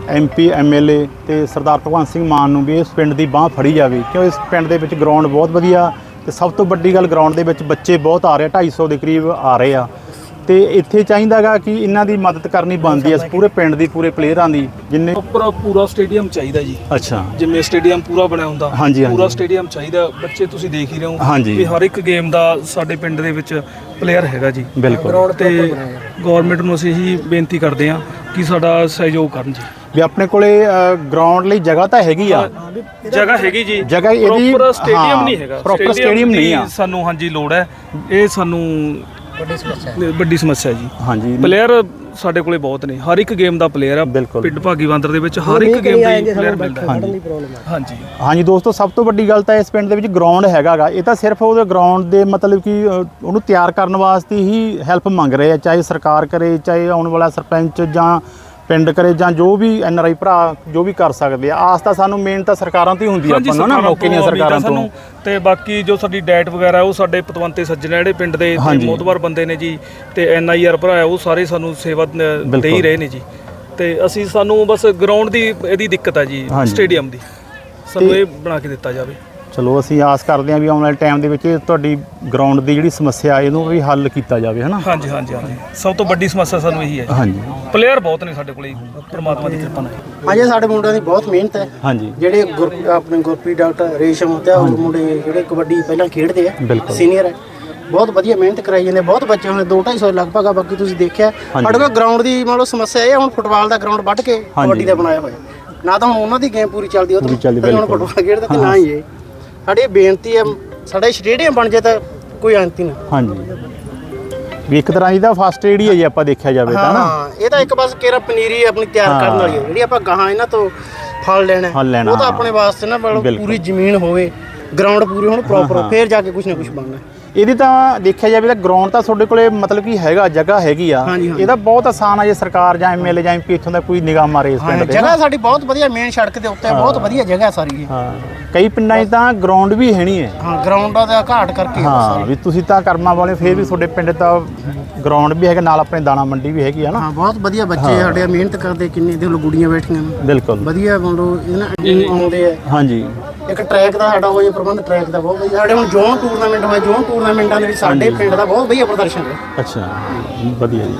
ਐਮਪੀ ਐਮਐਲਏ ਤੇ ਸਰਦਾਰ ਭਗਵੰਤ ਸਿੰਘ ਮਾਨ ਨੂੰ ਵੀ ਇਸ ਪਿੰਡ ਦੀ ਬਾਹ ਫੜੀ ਜਾਵੇ। ਕਿਉਂ ਇਸ ਪਿੰਡ ਦੇ ਵਿੱਚ ਗਰਾਊਂਡ ਬਹੁਤ ਵਧੀਆ ਤੇ ਸਭ ਤੋਂ ਵੱਡੀ ਗੱਲ ਗਰਾਊਂਡ ਦੇ ਵਿੱਚ ਬੱਚੇ ਬਹੁਤ ਆ ਰਹੇ 250 ਦੇ ਕਰੀਬ ਆ ਰਹੇ ਆ ਤੇ ਇੱਥੇ ਚਾਹੀਦਾਗਾ ਕਿ ਇਹਨਾਂ ਦੀ ਮਦਦ ਕਰਨੀ ਬਣਦੀ ਹੈ ਪੂਰੇ ਪਿੰਡ ਦੀ ਪੂਰੇ ਪਲੇਅਰਾਂ ਦੀ ਜਿੰਨੇ ਪੂਰਾ ਪੂਰਾ ਸਟੇਡੀਅਮ ਚਾਹੀਦਾ ਜੀ ਅੱਛਾ ਜਿਵੇਂ ਸਟੇਡੀਅਮ ਪੂਰਾ ਬਣਿਆ ਹੁੰਦਾ। ਪੂਰਾ ਸਟੇਡੀਅਮ ਚਾਹੀਦਾ ਬੱਚੇ ਤੁਸੀਂ ਦੇਖ ਹੀ ਰਹੇ ਹੋ। ਵੀ ਹਰ ਇੱਕ ਗੇਮ ਦਾ ਸਾਡੇ ਪਿੰਡ ਦੇ ਵਿੱਚ ਪਲੇਅਰ ਹੈਗਾ ਜੀ। ਬਿਲਕੁਲ। ਤੇ ਗਵਰਨਮੈਂਟ ਨੂੰ ਅਸੀਂ ਇਹੀ ਬੇਨਤੀ ਕਰਦੇ ਹਾਂ ਕਿ ਸਾਡਾ ਸਹਿਯੋਗ ਕਰਨ ਜੀ। ਵੀ ਆਪਣੇ ਕੋਲੇ ਗਰਾਊਂਡ ਲਈ ਜਗ੍ਹਾ ਤਾਂ ਹੈਗੀ ਆ। ਜਗ੍ਹਾ ਹੈਗੀ ਜੀ। ਜਗ੍ਹਾ ਇਹਦੀ- ਪ੍ਰੋਪਰ ਸਟੇਡੀਅਮ ਨਹੀਂ ਹੈਗਾ। stadium ਦੀ ਨਹੀਂ ਆ। ਸਾਨੂੰ ਹਾਂਜੀ ਲੋੜ ਹੈ। ਇਹ ਸਾਨੂੰ ਵੱਡੀ ਸਮੱਸਿਆ ਵੱਡੀ ਸਮੱਸਿਆ ਜੀ। ਹਾਂਜੀ। ਪਲੇਅਰ ਸਾਡੇ ਕੋਲੇ ਬਹੁਤ ਨੇ। ਹਰ ਇੱਕ ਗੇਮ ਦਾ ਪਲੇਅਰ ਆ। ਬਿਲਕੁਲ। ਪਿੰਡ ਭਾਗੀ ਬਾਂਦਰ ਦੇ ਵਿੱਚ ਹਰ ਇੱਕ ਗੇਮ ਦਾ ਹੀ ਪਲੇਅਰ ਮਿਲਦਾ। ਹੈ ਦੀ ਪ੍ਰੋਬਲਮ ਹਾਂਜੀ। ਹਾਂਜੀ ਦੋਸਤੋ ਸਭ ਤੋਂ ਵੱਡੀ ਗੱਲ ਤਾਂ ਇਸ ਪਿੰਡ ਦੇ ਵਿੱਚ ਗਰਾਊਂਡ ਹੈਗਾਗਾ ਇਹ ਤਾਂ ਸਿਰਫ ਉਹਦੇ ਗਰਾਊਂਡ ਦੇ ਮਤਲਬ ਕਿ ਅ, ਉਹਨੂੰ ਤਿਆਰ ਕਰਨ ਵਾਸਤੇ ਹੀ ਹੈਲਪ ਮੰਗ ਰਹੇ ਆ। ਚਾਹੇ ਸਰਕਾਰ ਕਰੇ ਚਾਹੇ ਆਉਣ ਵਾਲਾ ਸਰਪੰਚ ਜਾਂ ਪਿੰਡ ਕਰੇ ਜਾਂ ਜੋ ਵੀ ਐਨ ਆਰ ਆਈ ਭਰਾ ਜੋ ਵੀ ਕਰ ਸਕਦੇ ਆ ਆਸ ਤਾਂ ਸਾਨੂੰ ਮੇਨ ਤਾਂ ਸਰਕਾਰਾਂ ਤੋਂ ਹੀ ਹੁੰਦੀ ਆ ਹਾਂਜੀ, ਆਪਾਂ ਨੂੰ ਨਾ ਮੌਕੇ ਦੀਆਂ ਸਰਕਾਰਾਂ ਤੋਂ। ਤੇ ਬਾਕੀ ਜੋ ਸਾਡੀ ਡਾਇਟ ਵਗੈਰਾ ਉਹ ਸਾਡੇ ਪਤਵੰਤੇ ਸੱਜਣ ਜਿਹੜੇ ਪਿੰਡ ਦੇ ਤੇ ਬੰਦੇ ਨੇ ਜੀ ਤੇ ਐਨ ਆਈ ਆਰ ਭਰਾ ਉਹ ਸਾਰੇ ਸਾਨੂੰ ਸੇਵਾ ਦੇ। ਹੀ ਰਹੇ ਨੇ ਜੀ। ਤੇ ਅਸੀਂ ਸਾਨੂੰ ਬਸ ਗਰਾਊਂਡ ਦੀ ਇਹਦੀ ਦਿੱਕਤ ਆ ਜੀ। ਸਟੇਡੀਅਮ ਦੀ। ਸਾਨੂੰ ਇਹ ਬਣਾ ਕੇ ਦਿੱਤਾ ਜਾਵੇ। ਚਲੋ ਅਸੀਂ ਆਸ ਕਰਦੇ ਹਾਂ ਵੀ ਆਉਣ ਵਾਲੇ ਟਾਈਮ ਦੇ ਵਿੱਚ ਇਹ ਤੁਹਾਡੀ ਗਰਾਊਂਡ ਦੀ ਜਿਹੜੀ ਸਮੱਸਿਆ ਇਹਨੂੰ ਵੀ ਹੱਲ ਕੀਤਾ ਜਾਵੇ ਹਨਾ? ਹਾਂਜੀ ਹਾਂਜੀ ਹਾਂਜੀ। ਸਭ ਤੋਂ ਵੱਡੀ ਸਮੱਸਿਆ ਸਾਨੂੰ ਇਹੀ ਹੈ ਜੀ। ਹਾਂਜੀ। ਪਲੇਅਰ ਬਹੁਤ ਨੇ ਸਾਡੇ ਕੋਲੇ ਪਰਮਾਤਮਾ ਦੀ ਕਿਰਪਾ ਨਾਲ। ਹਾਂਜੀ ਸਾਡੇ ਮੁੰਡਿਆਂ ਦੀ ਬਹੁਤ ਮਿਹਨਤ ਹੈ। ਹਾਂਜੀ। ਜਿਹੜੇ ਗੁਰ- ਆਪਣੇ ਗੁਰਪ੍ਰੀਤ ਡਾਕਟਰ ਰੇਸ਼ਮ ਤੇ ਹੋਰ ਮੁੰਡੇ ਜਿਹੜੇ ਕਬੱਡੀ ਪਹਿਲਾਂ ਖੇਡਦੇ ਆ ਬਿਲਕੁਲ। ਸੀਨੀਅਰ ਹੈ। ਬਹੁਤ ਵਧੀਆ ਮਿਹਨਤ ਕਰਾਈ ਜਾਂਦੇ ਬਹੁਤ ਬੱਚੇ ਹੁਣ 2 250 ਲਗਭਗ ਆ ਬਾਕੀ ਤੁਸੀਂ ਦੇਖਿਆ। ਸਾਡੇ ਕੋਲ ਗਰਾਊਂਡ ਦੀ ਮੰਨ ਲਓ ਸਮੱਸਿਆ ਇਹ ਹੈ ਹੁਣ ਫੁੱਟਬਾਲ ਦਾ ਗਰਾਊਂਡ ਵੱਢ ਕੇ ਕਬੱਡੀ ਦਾ ਬਣਾਇਆ ਹੋਇਆ। ਨਾ ਤਾਂ ਹੁਣ ਉਹਨਾਂ ਦੀ ਗੇਮ ਪੂਰੀ ਚੱਲਦੀ ਉਹ ਪੂਰੀ ਚੱਲਦੀ, ਹੁਣ ਬਿਲਕੁਲ। ਫੁੱਟਬਾਲ ਖੇਡਦੇ ਤੇ ਨਾ ਹੀ ਇਹ। ਸਾਡੀ ਇਹ ਬੇਨਤੀ ਹੈ ਸਾਡੇ ਸਟੇਡੀਅਮ ਬਣ ਜੇ ਤਾਂ ਕੋਈ ਅੰਤ ਹੀ ਨਾ। ਹਾਂਜੀ। ਵੀ ਇੱਕ ਤਰ੍ਹਾਂ ਇਹਦਾ ਫਸਟ ਏਡ ਹੀ ਹੈ ਜੇ ਆਪਾਂ ਦੇਖਿਆ ਜਾਵੇ ਤਾਂ ਨਾ। ਹਾਂ ਇਹ ਤਾਂ ਇੱਕ ਬਸ ਕੇਰਾ ਪਨੀਰੀ ਆਪਣੀ ਤਿਆਰ ਕਰਨ ਵਾਲੀ ਹੈ। ਜਿਹੜੀ ਆਪਾਂ ਗਾਹਾਂ ਇਹਨਾਂ ਤੋਂ ਫਲ ਲੈਣਾ ਹੈ, ਫਲ ਲੈਣਾ, ਉਹ ਤਾਂ ਹਾਂ। ਆਪਣੇ ਵਾਸਤੇ ਨਾ ਮਤਲਬ ਬਿਲਕੁਲ। ਪੂਰੀ ਜ਼ਮੀਨ ਹੋਵੇ ਗਰਾਊਂਡ ਪੂਰੇ ਹੋਣ ਪ੍ਰੋਪਰ ਫੇਰ ਜਾ ਕੇ ਕੁਝ ਨਾ ਕੁਝ ਬਣਨਾ ਇਹਦੀ ਤਾਂ ਦੇਖਿਆ ਜਾਵੇ ਤਾਂ ਗਰਾਊਂਡ ਤਾਂ ਤੁਹਾਡੇ ਕੋਲੇ ਮਤਲਬ ਕਿ ਹੈਗਾ ਜਗ੍ਹਾ ਹੈਗੀ ਆ। ਹਾਂਜੀ, ਹਾਂਜੀ। ਇਹਦਾ ਬਹੁਤ ਆਸਾਨ ਆ ਜੇ ਸਰਕਾਰ ਜਾਂ ਐਮਐਲਏ ਜਾਂ ਐਮਪੀ ਇੱਥੋਂ ਦਾ ਕੋਈ ਨਿਗਾਹ ਮਾਰੇ ਇਸ ਪਿੰਡ ਤੇ ਜਗ੍ਹਾ। ਸਾਡੀ ਬਹੁਤ ਵਧੀਆ ਮੇਨ ਸੜਕ ਦੇ ਉੱਤੇ ਬਹੁਤ ਵਧੀਆ ਜਗ੍ਹਾ ਸਾਰੀ ਇਹ। ਹਾਂ। ਕਈ ਪਿੰਡਾਂ 'ਚ ਤਾਂ ਗਰਾਊਂਡ ਵੀ ਹੈ ਨਹੀਂ ਹੈ ਹਾਂ ਗਰਾਊਂਡਾਂ ਦਾ ਘਾਟ ਕਰਕੇ ਹੈ। ਵੀ ਤੁਸੀਂ ਤਾਂ ਕਰਮਾਂ ਵਾਲੇ ਫੇਰ ਵੀ ਤੁਹਾਡੇ ਪਿੰਡ ਤਾਂ ਗਰਾਊਂਡ ਵੀ ਹੈਗਾ ਨਾਲ ਆਪਣੇ ਦਾਣਾ ਮੰਡੀ ਵੀ ਹੈਗੀ ਆ ਨਾ। ਹਾਂ ਬਹੁਤ ਵਧੀਆ ਬੱਚੇ ਸਾਡੇ ਮਿਹਨਤ ਕਰਦੇ ਕਿੰਨੇ ਦੇ ਲੋ ਗੁੜੀਆਂ ਬੈਠੀਆਂ ਨੇ। ਬਿਲਕੁਲ। ਵਧੀਆ ਮੰਨ ਲਓ ਇਹਨਾਂ ਆਉਂਦੇ ਆ। ਹਾਂਜੀ। ਇੱਕ ਟਰੈਕ ਦਾ ਸਾਡਾ ਹੋਇਆ ਪ੍ਰਬੰਧ ਟਰੈਕ ਦਾ ਬਹੁਤ ਵਧੀਆ। ਸਾਡੇ ਹੁਣ ਜੋਨ ਟੂਰਨਾਮੈਂਟ ਹੋਏ ਜੋਨ ਟੂਰਨਾਮੈਂਟਾਂ ਦੇ ਵਿੱਚ ਸਾਡੇ ਪਿੰਡ ਦਾ ਬਹੁਤ ਵਧੀਆ ਪ੍ਰਦਰਸ਼ਨ ਹੈ ਅੱਛਾ ਵਧੀਆ ਜੀ।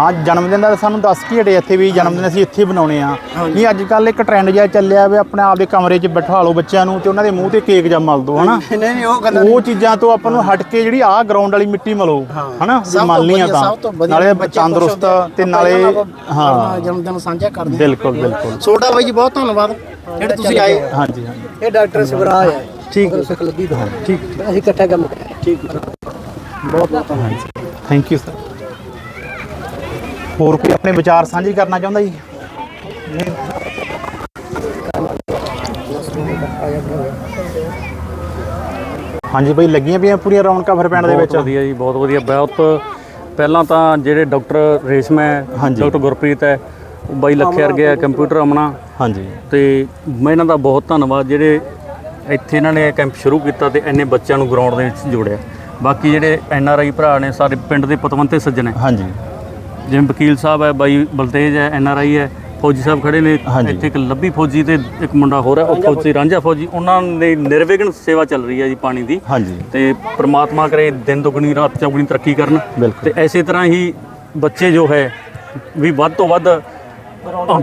ਹਾਂ ਜਨਮ ਦਿਨ ਦਾ ਸਾਨੂੰ ਦੱਸ ਕੀ ਹਟੇ ਇੱਥੇ ਵੀ ਜਨਮ ਦਿਨ ਅਸੀਂ ਇੱਥੇ ਬਣਾਉਣੇ ਆ। ਨਹੀਂ ਅੱਜ ਕੱਲ ਇੱਕ ਟ੍ਰੈਂਡ ਜਿਹਾ ਚੱਲਿਆ ਵੀ ਆਪਣੇ ਆਪ ਦੇ ਕਮਰੇ 'ਚ ਬਿਠਾ ਲਓ ਬੱਚਿਆਂ ਨੂੰ ਤੇ ਉਹਨਾਂ ਦੇ ਮੂੰਹ ਤੇ ਕੇਕ ਜਾਂ ਮਲ ਦੋ ਹਨਾ? ਨਹੀਂ ਨਹੀਂ ਉਹ ਗੱਲਾਂ ਉਹ ਚੀਜ਼ਾਂ ਤੋਂ ਆਪਾਂ ਨੂੰ ਹਟ ਕੇ ਜਿਹੜੀ ਆਹ ਗਰਾਊਂਡ ਵਾਲੀ ਮਿੱਟੀ ਮਲੋ ਹਨਾ? ਮੰਨ ਲਈਆਂ ਤੋਂ ਨਾਲੇ ਤੰਦਰੁਸਤ ਤੇ। ਨਾਲੇ ਹਾਂ। ਜਨਮ ਦਿਨ ਸਾਂਝਾ ਕਰਦੇ ਹਾਂ। ਬਿਲਕੁਲ ਬਿਲਕੁਲ। ਛੋਟਾ ਬਾਈ ਜੀ ਬਹੁਤ ਧੰਨਵਾਦ। ਜਿਹੜੇ ਤੁਸੀਂ ਆਏ। ਹਾਂਜੀ ਹਾਂਜੀ। ਇਹ ਡਾਕਟਰ ਸਵਰਾਜ ਹੈ। ਠੀਕ। ਸਿੱਖ ਲੱਗੀ ਤੋਂ। ਠੀਕ। ਅਸੀਂ ਇਕੱਠਾ ਕੰਮ ਕਰਾਂਗੇ। ਠੀਕ ਥੈਂਕ ਯੂ ਸਰ ਹੋਰ ਕੋਈ ਆਪਣੇ ਵਿਚਾਰ ਸਾਂਝੇ ਕਰਨਾ ਚਾਹੁੰਦਾ ਜੀ? ਹਾਂਜੀ ਭਾਈ ਲੱਗੀਆਂ ਪਈਆਂ ਪੂਰੀਆਂ ਰੌਣਕਾਂ ਫਿਰ ਪਿੰਡ ਦੇ ਵਿੱਚ? ਬਹੁਤ ਵਧੀਆ ਜੀ ਬਹੁਤ ਵਧੀਆ। ਬਹੁਤ ਪਹਿਲਾਂ ਤਾਂ ਜਿਹੜੇ ਡਾਕਟਰ ਰੇਸ਼ਮ ਹੈ। ਡਾਕਟਰ ਗੁਰਪ੍ਰੀਤ ਹੈ ਉਹ ਬਾਈ ਲੱਖੇ ਵਰਗੇ ਆ ਕੰਪਿਊਟਰ ਅਮਨਾ। ਹਾਂਜੀ। ਤੇ ਮੈਂ ਇਹਨਾਂ ਦਾ ਬਹੁਤ ਧੰਨਵਾਦ। ਜਿਹੜੇ ਇੱਥੇ ਇਹਨਾਂ ਨੇ ਕੈਂਪ ਸ਼ੁਰੂ ਕੀਤਾ ਤੇ ਇੰਨੇ ਬੱਚਿਆਂ ਨੂੰ ਗਰਾਊਂਡ ਦੇ ਵਿੱਚ ਜੋੜਿਆ। ਬਾਕੀ ਜਿਹੜੇ ਐਨ ਆਰ ਆਈ ਭਰਾ ਨੇ ਸਾਡੇ ਪਿੰਡ ਦੇ ਪਤਵੰਤੇ ਸੱਜਣ ਹੈ। ਹਾਂਜੀ। ਜਿਵੇਂ ਵਕੀਲ ਸਾਹਿਬ ਹੈ ਬਾਈ ਬਲਤੇਜ ਹੈ ਐਨ ਆਰ ਆਈ ਹੈ ਫੌਜੀ ਸਾਹਿਬ ਖੜੇ ਨੇ ਹਾਂਜੀ। ਇੱਥੇ ਇੱਕ ਲੱਭੀ ਫੌਜੀ ਤੇ ਇੱਕ ਮੁੰਡਾ ਹੋਰ ਹੈ ਉਹ ਫੌਜੀ ਰਾਂਝਾ ਫੌਜੀ ਉਹਨਾਂ ਦੀ ਨਿਰਵਿਘਨ ਸੇਵਾ ਚੱਲ ਰਹੀ ਹੈ ਜੀ ਪਾਣੀ ਦੀ। ਹਾਂਜੀ। ਤੇ ਪ੍ਰਮਾਤਮਾ ਕਰੇ ਦਿਨ ਦੁਗਣੀ ਰਾਤ ਚੌਗਣੀ ਤਰੱਕੀ ਕਰਨ। ਬਿਲਕੁਲ। ਤੇ ਐਸੇ ਤਰ੍ਹਾਂ ਹੀ ਬੱਚੇ ਜੋ ਹੈ ਵੀ ਵੱਧ ਤੋਂ ਵੱਧ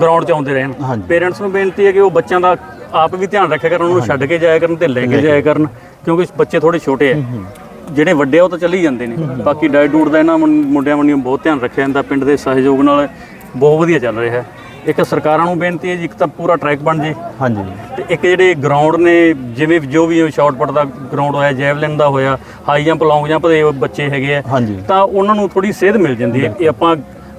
ਗਰਾਊਂਡ 'ਚ ਆਉਂਦੇ ਰਹਿਣ। ਹਾਂਜੀ। ਪੇਰੈਂਟਸ ਨੂੰ ਬੇਨਤੀ ਹੈ ਕਿ ਉਹ ਬੱਚਿਆਂ ਦਾ ਆਪ ਵੀ ਧਿਆਨ ਰੱਖਿਆ ਕਰਨ ਉਹਨੂੰ ਛੱਡ ਕੇ ਜਾਇਆ ਕਰਨ ਤੇ ਲੈ ਕੇ ਜਾਇਆ ਕਰਨ ਕਿਉਂਕਿ ਬੱਚੇ ਥੋੜੇ ਛੋਟੇ ਆ ਜਿਹੜੇ ਵੱਡੇ ਆ ਉਹ ਤਾਂ ਚੱਲੀ ਜਾਂਦੇ ਨੇ। ਬਾਕੀ ਡਾਈਟ ਡੂਟ ਦਾ ਇਹਨਾਂ ਮੁੰ- ਮੁੰਡਿਆਂ ਮੰਡੀਆਂ ਬਹੁਤ ਧਿਆਨ ਰੱਖਿਆ ਜਾਂਦਾ ਪਿੰਡ ਦੇ ਸਹਿਯੋਗ ਨਾਲ ਬਹੁਤ ਵਧੀਆ ਚੱਲ ਰਿਹਾ ਹੈ। ਇੱਕ ਸਰਕਾਰਾਂ ਨੂੰ ਬੇਨਤੀ ਹੈ ਜੀ ਇੱਕ ਤਾਂ ਪੂਰਾ ਟਰੈਕ ਬਣ ਜੇ। ਹਾਂਜੀ। ਤੇ ਇੱਕ ਜਿਹੜੇ ਗਰਾਊਂਡ ਨੇ ਜਿਵੇਂ ਜੋ ਵੀ ਸ਼ਾਰਟਪੁੱਟ ਦਾ ਗਰਾਊਂਡ ਹੋਇਆ ਜੈਵਲਿਨ ਦਾ ਹੋਇਆ ਹਾਈ ਜੰਪ ਲੌਂਗ ਜੰਪ ਦੇ ਬੱਚੇ ਹੈਗੇ ਆ। ਹਾਂਜੀ। ਤਾਂ ਉਹਨਾਂ ਨੂੰ ਥੋੜੀ ਸੇਧ ਮਿਲ ਜਾਂਦੀ ਹੈ। ਇਹ ਆਪਾਂ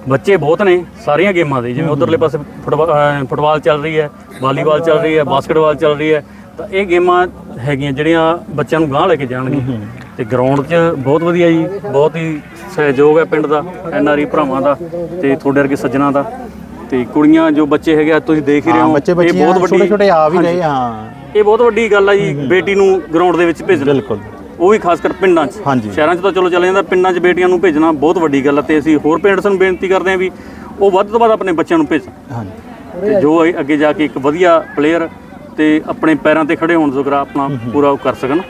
ਬੱਚੇ ਬਹੁਤ ਨੇ ਸਾਰੀਆਂ ਗੇਮਾਂ ਦੇ ਜਿਵੇਂ ਉਧਰਲੇ ਪਾਸੇ ਫੁੱਟਬਾ- ਅਹ ਫੁੱਟਬਾਲ ਚੱਲ ਰਹੀ ਹੈ ਵਾਲੀਬਾਲ ਚੱਲ ਰਹੀ ਹੈ ਬਾਸਕਟਬਾਲ ਚੱਲ ਰਹੀ ਹੈ। ਤਾਂ ਇਹ ਗੇਮਾਂ ਹੈਗੀਆਂ ਜਿਹੜੀਆਂ ਬੱਚਿਆਂ ਨੂੰ ਗਾਂਹ ਲੈ ਕੇ ਜਾਣਗੀਆਂ। ਤੇ ਗਰਾਊਂਡ 'ਚ ਬਹੁਤ ਵਧੀਆ ਜੀ ਬਹੁਤ ਹੀ ਸਹਿਯੋਗ ਹੈ ਪਿੰਡ ਦਾ ਐਨਆਰਈ ਭਰਾਵਾਂ ਦਾ ਤੇ ਤੁਹਾਡੇ ਵਰਗੇ ਸੱਜਣਾ ਦਾ। ਤੇ ਕੁੜੀਆਂ ਜੋ ਬੱਚੇ ਹੈਗੇ ਆ ਤੁਸੀਂ ਦੇਖ ਹੀ ਰਹੇ ਹਾਂ ਬੱਚੇ ਇਹ ਬੱਚੀਆਂ ਬਹੁਤ ਵੱਡੀ ਛੋਟੇ ਛੋਟੇ ਆ ਵੀ। ਰਹੇ ਹਾਂ। ਇਹ ਬਹੁਤ ਵੱਡੀ ਗੱਲ ਆ ਜੀ ਬੇਟੀ ਨੂੰ ਗਰਾਊਂਡ ਦੇ ਵਿੱਚ ਭੇਜਣਾ। ਬਿਲਕੁਲ। ਉਹ ਵੀ ਖਾਸ ਕਰ ਪਿੰਡਾਂ 'ਚ। ਸ਼ਹਿਰਾਂ 'ਚ ਤਾਂ ਚਲੋ ਚੱਲ ਜਾਂਦਾ ਪਿੰਡਾਂ 'ਚ ਬੇਟੀਆਂ ਨੂੰ ਭੇਜਣਾ ਬਹੁਤ ਵੱਡੀ ਗੱਲ ਹੈ ਤੇ ਅਸੀਂ ਹੋਰ ਪੇਰੈਂਟਸ ਨੂੰ ਬੇਨਤੀ ਕਰਦੇ ਹਾਂ ਵੀ ਉਹ ਵੱਧ ਤੋਂ ਵੱਧ ਆਪਣੇ ਬੱਚਿਆਂ ਨੂੰ ਭੇਜਣ। ਹਾਂਜੀ। ਤੇ ਜੋ ਅੱਗੇ ਜਾ ਕੇ ਇੱਕ ਵਧੀਆ ਪਲੇਅਰ ਤੇ ਆਪਣੇ ਪੈਰਾਂ ਤੇ ਖੜੇ ਹੋਣ ਜੋਗਰਾ ਆਪਣਾ ਪੂਰਾ ਉਹ ਕਰ ਸਕਣ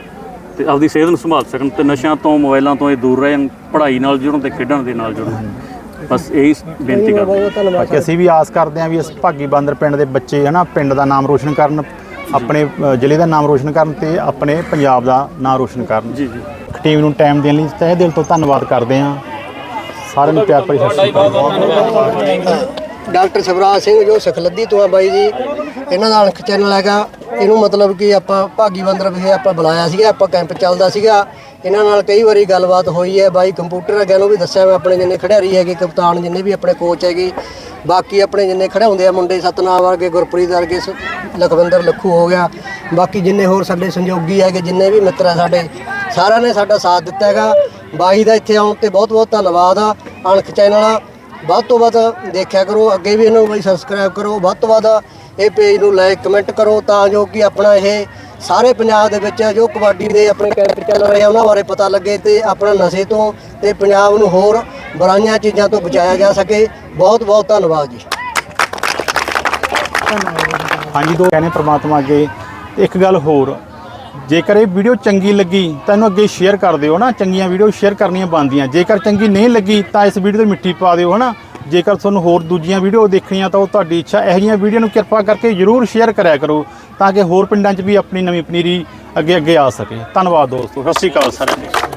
ਤੇ ਆਪਦੀ ਸਿਹਤ ਨੂੰ ਸੰਭਾਲ ਸਕਣ ਤੇ ਨਸ਼ਿਆਂ ਤੋਂ ਮੋਬਾਈਲਾਂ ਤੋਂ ਇਹ ਦੂਰ ਰਹਿਣ ਪੜ੍ਹਾਈ ਨਾਲ ਜੁੜਨ ਤੇ ਖੇਡਣ ਦੇ ਨਾਲ ਜੁੜਨ। ਬਸ ਇਹੀ ਬੇਨਤੀ ਕਰਦੇ ਹਾਂ। ਬਾਕੀ ਅਸੀਂ ਵੀ ਆਸ ਕਰਦੇ ਹਾਂ ਵੀ ਇਸ ਭਾਗੀ ਬਾਂਦਰ ਪਿੰਡ ਦੇ ਬੱਚੇ ਹਨਾ ਪਿੰਡ ਦਾ ਨਾਮ ਰੋਸ਼ਨ ਕਰਨ ਆਪਣੇ ਜ਼ਿਲ੍ਹੇ ਦਾ ਨਾਮ ਰੋਸ਼ਨ ਕਰਨ ਤੇ ਆਪਣੇ ਪੰਜਾਬ ਦਾ ਨਾਮ ਰੋਸ਼ਨ ਕਰਨ। ਜੀ ਜੀ। ਟੀਮ ਨੂੰ ਟਾਈਮ ਦੇਣ ਲਈ ਤਹਿ ਦਿਲ ਤੋਂ ਧੰਨਵਾਦ ਕਰਦੇ ਹਾਂ। ਸਾਰਿਆਂ ਨੂੰ ਪਿਆਰ ਭਰੀ ਸਤਿ ਸ਼੍ਰੀ ਅਕਾਲ। ਡਾਕਟਰ ਸਵਰਾਜ ਸਿੰਘ ਜੋ ਸਖਲੱਦੀ ਤੋਂ ਆ ਬਾਈ ਜੀ ਇਹਨਾਂ ਦਾ ਅਣਖ ਚੈਨਲ ਹੈਗਾ। ਇਹਨੂੰ ਮਤਲਬ ਕਿ ਆਪਾਂ ਭਾਗੀ ਬੰਦਰ ਵਿਖੇ ਆਪਾਂ ਬੁਲਾਇਆ ਸੀਗਾ, ਆਪਾਂ ਕੈਂਪ ਚੱਲਦਾ ਸੀਗਾ। ਇਹਨਾਂ ਨਾਲ ਕਈ ਵਾਰੀ ਗੱਲਬਾਤ ਹੋਈ ਹੈ। ਬਾਈ ਕੰਪਿਊਟਰ ਹੈਗਾ ਨੂੰ ਵੀ ਦੱਸਿਆ ਮੈਂ ਆਪਣੇ ਜਿੰਨੇ ਖਿਡਾਰੀ ਹੈਗੇ, ਕਪਤਾਨ ਜਿੰਨੇ ਵੀ ਆਪਣੇ ਕੋਚ ਹੈਗੇ, ਬਾਕੀ ਆਪਣੇ ਜਿੰਨੇ ਖੜਾਉਂਦੇ ਆ ਮੁੰਡੇ ਸਤਨਾਮ ਵਰਗੇ, ਗੁਰਪ੍ਰੀਤ ਵਰਗੇ, ਸ- ਲਖਵਿੰਦਰ ਲੱਖੂ ਹੋ ਗਿਆ। ਬਾਕੀ ਜਿੰਨੇ ਹੋਰ ਸਾਡੇ ਸੰਯੋਗੀ ਹੈਗੇ, ਜਿੰਨੇ ਵੀ ਮਿੱਤਰ ਆ ਸਾਡੇ, ਸਾਰਿਆਂ ਨੇ ਸਾਡਾ ਸਾਥ ਦਿੱਤਾ ਹੈਗਾ। ਬਾਈ ਦਾ ਇੱਥੇ ਆਉਣ ਤੇ ਬਹੁਤ ਬਹੁਤ ਧੰਨਵਾਦ ਆ। ਅਣਖ ਚੈਨਲ ਵੱਧ ਤੋਂ ਵੱਧ ਦੇਖਿਆ ਕਰੋ, ਅੱਗੇ ਵੀ ਇਹਨੂੰ ਬਈ ਸਬਸਕ੍ਰਾਈਬ ਕਰੋ, ਵੱਧ ਤੋਂ ਵੱਧ ਇਹ ਪੇਜ ਨੂੰ ਲਾਈਕ ਕਮੈਂਟ ਕਰੋ ਤਾਂ ਜੋ ਕਿ ਆਪਣਾ ਇਹ ਸਾਰੇ ਪੰਜਾਬ ਦੇ ਵਿੱਚ ਜੋ ਕਬੱਡੀ ਦੇ ਆਪਣੇ ਕੈਂਪ ਚੱਲ ਰਹੇ ਆ, ਉਹਨਾਂ ਬਾਰੇ ਪਤਾ ਲੱਗੇ ਤੇ ਆਪਣਾ ਨਸ਼ੇ ਤੋਂ ਤੇ ਪੰਜਾਬ ਨੂੰ ਹੋਰ ਬੁਰਾਈਆਂ ਚੀਜ਼ਾਂ ਤੋਂ ਬਚਾਇਆ ਜਾ ਸਕੇ। ਬਹੁਤ ਬਹੁਤ ਧੰਨਵਾਦ ਜੀ। ਹਾਂਜੀ, ਦੋ ਕਹਿੰਦੇ ਪ੍ਰਮਾਤਮਾ ਅੱਗੇ। ਇੱਕ ਗੱਲ ਹੋਰ ਜੇਕਰ ਇਹ ਵੀਡੀਓ ਚੰਗੀ ਲੱਗੀ ਤਾਂ ਇਹਨੂੰ ਅੱਗੇ ਸ਼ੇਅਰ ਕਰ ਦਿਓ ਨਾ ਚੰਗੀਆਂ ਵੀਡੀਓ ਸ਼ੇਅਰ ਕਰਨੀਆਂ ਬਣਦੀਆਂ। ਜੇਕਰ ਚੰਗੀ ਨਹੀਂ ਲੱਗੀ, ਤਾਂ ਇਸ ਵੀਡੀਓ ਤੇ ਮਿੱਠੀ ਪਾ ਦਿਓ ਹਨਾ। ਜੇਕਰ ਤੁਹਾਨੂੰ ਹੋਰ ਦੂਜੀਆਂ ਵੀਡੀਓ ਦੇਖਣੀਆਂ, ਤਾਂ ਉਹ ਤੁਹਾਡੀ ਇੱਛਾ, ਇਹੋ ਜਿਹੀਆਂ ਵੀਡੀਓ ਨੂੰ ਕਿਰਪਾ ਕਰਕੇ ਜਰੂਰ ਸ਼ੇਅਰ ਕਰਿਆ ਕਰੋ, ਤਾਂ ਕਿ ਹੋਰ ਪਿੰਡਾਂ 'ਚ ਵੀ ਆਪਣੀ ਨਵੀਂ ਪਨੀਰੀ ਅੱਗੇ ਅੱਗੇ ਆ ਸਕੇ। ਧੰਨਵਾਦ ਦੋਸਤੋ, ਸਤਿ ਸ਼੍ਰੀ ਅਕਾਲ ਸਾਰਿਆਂ ਨੂੰ।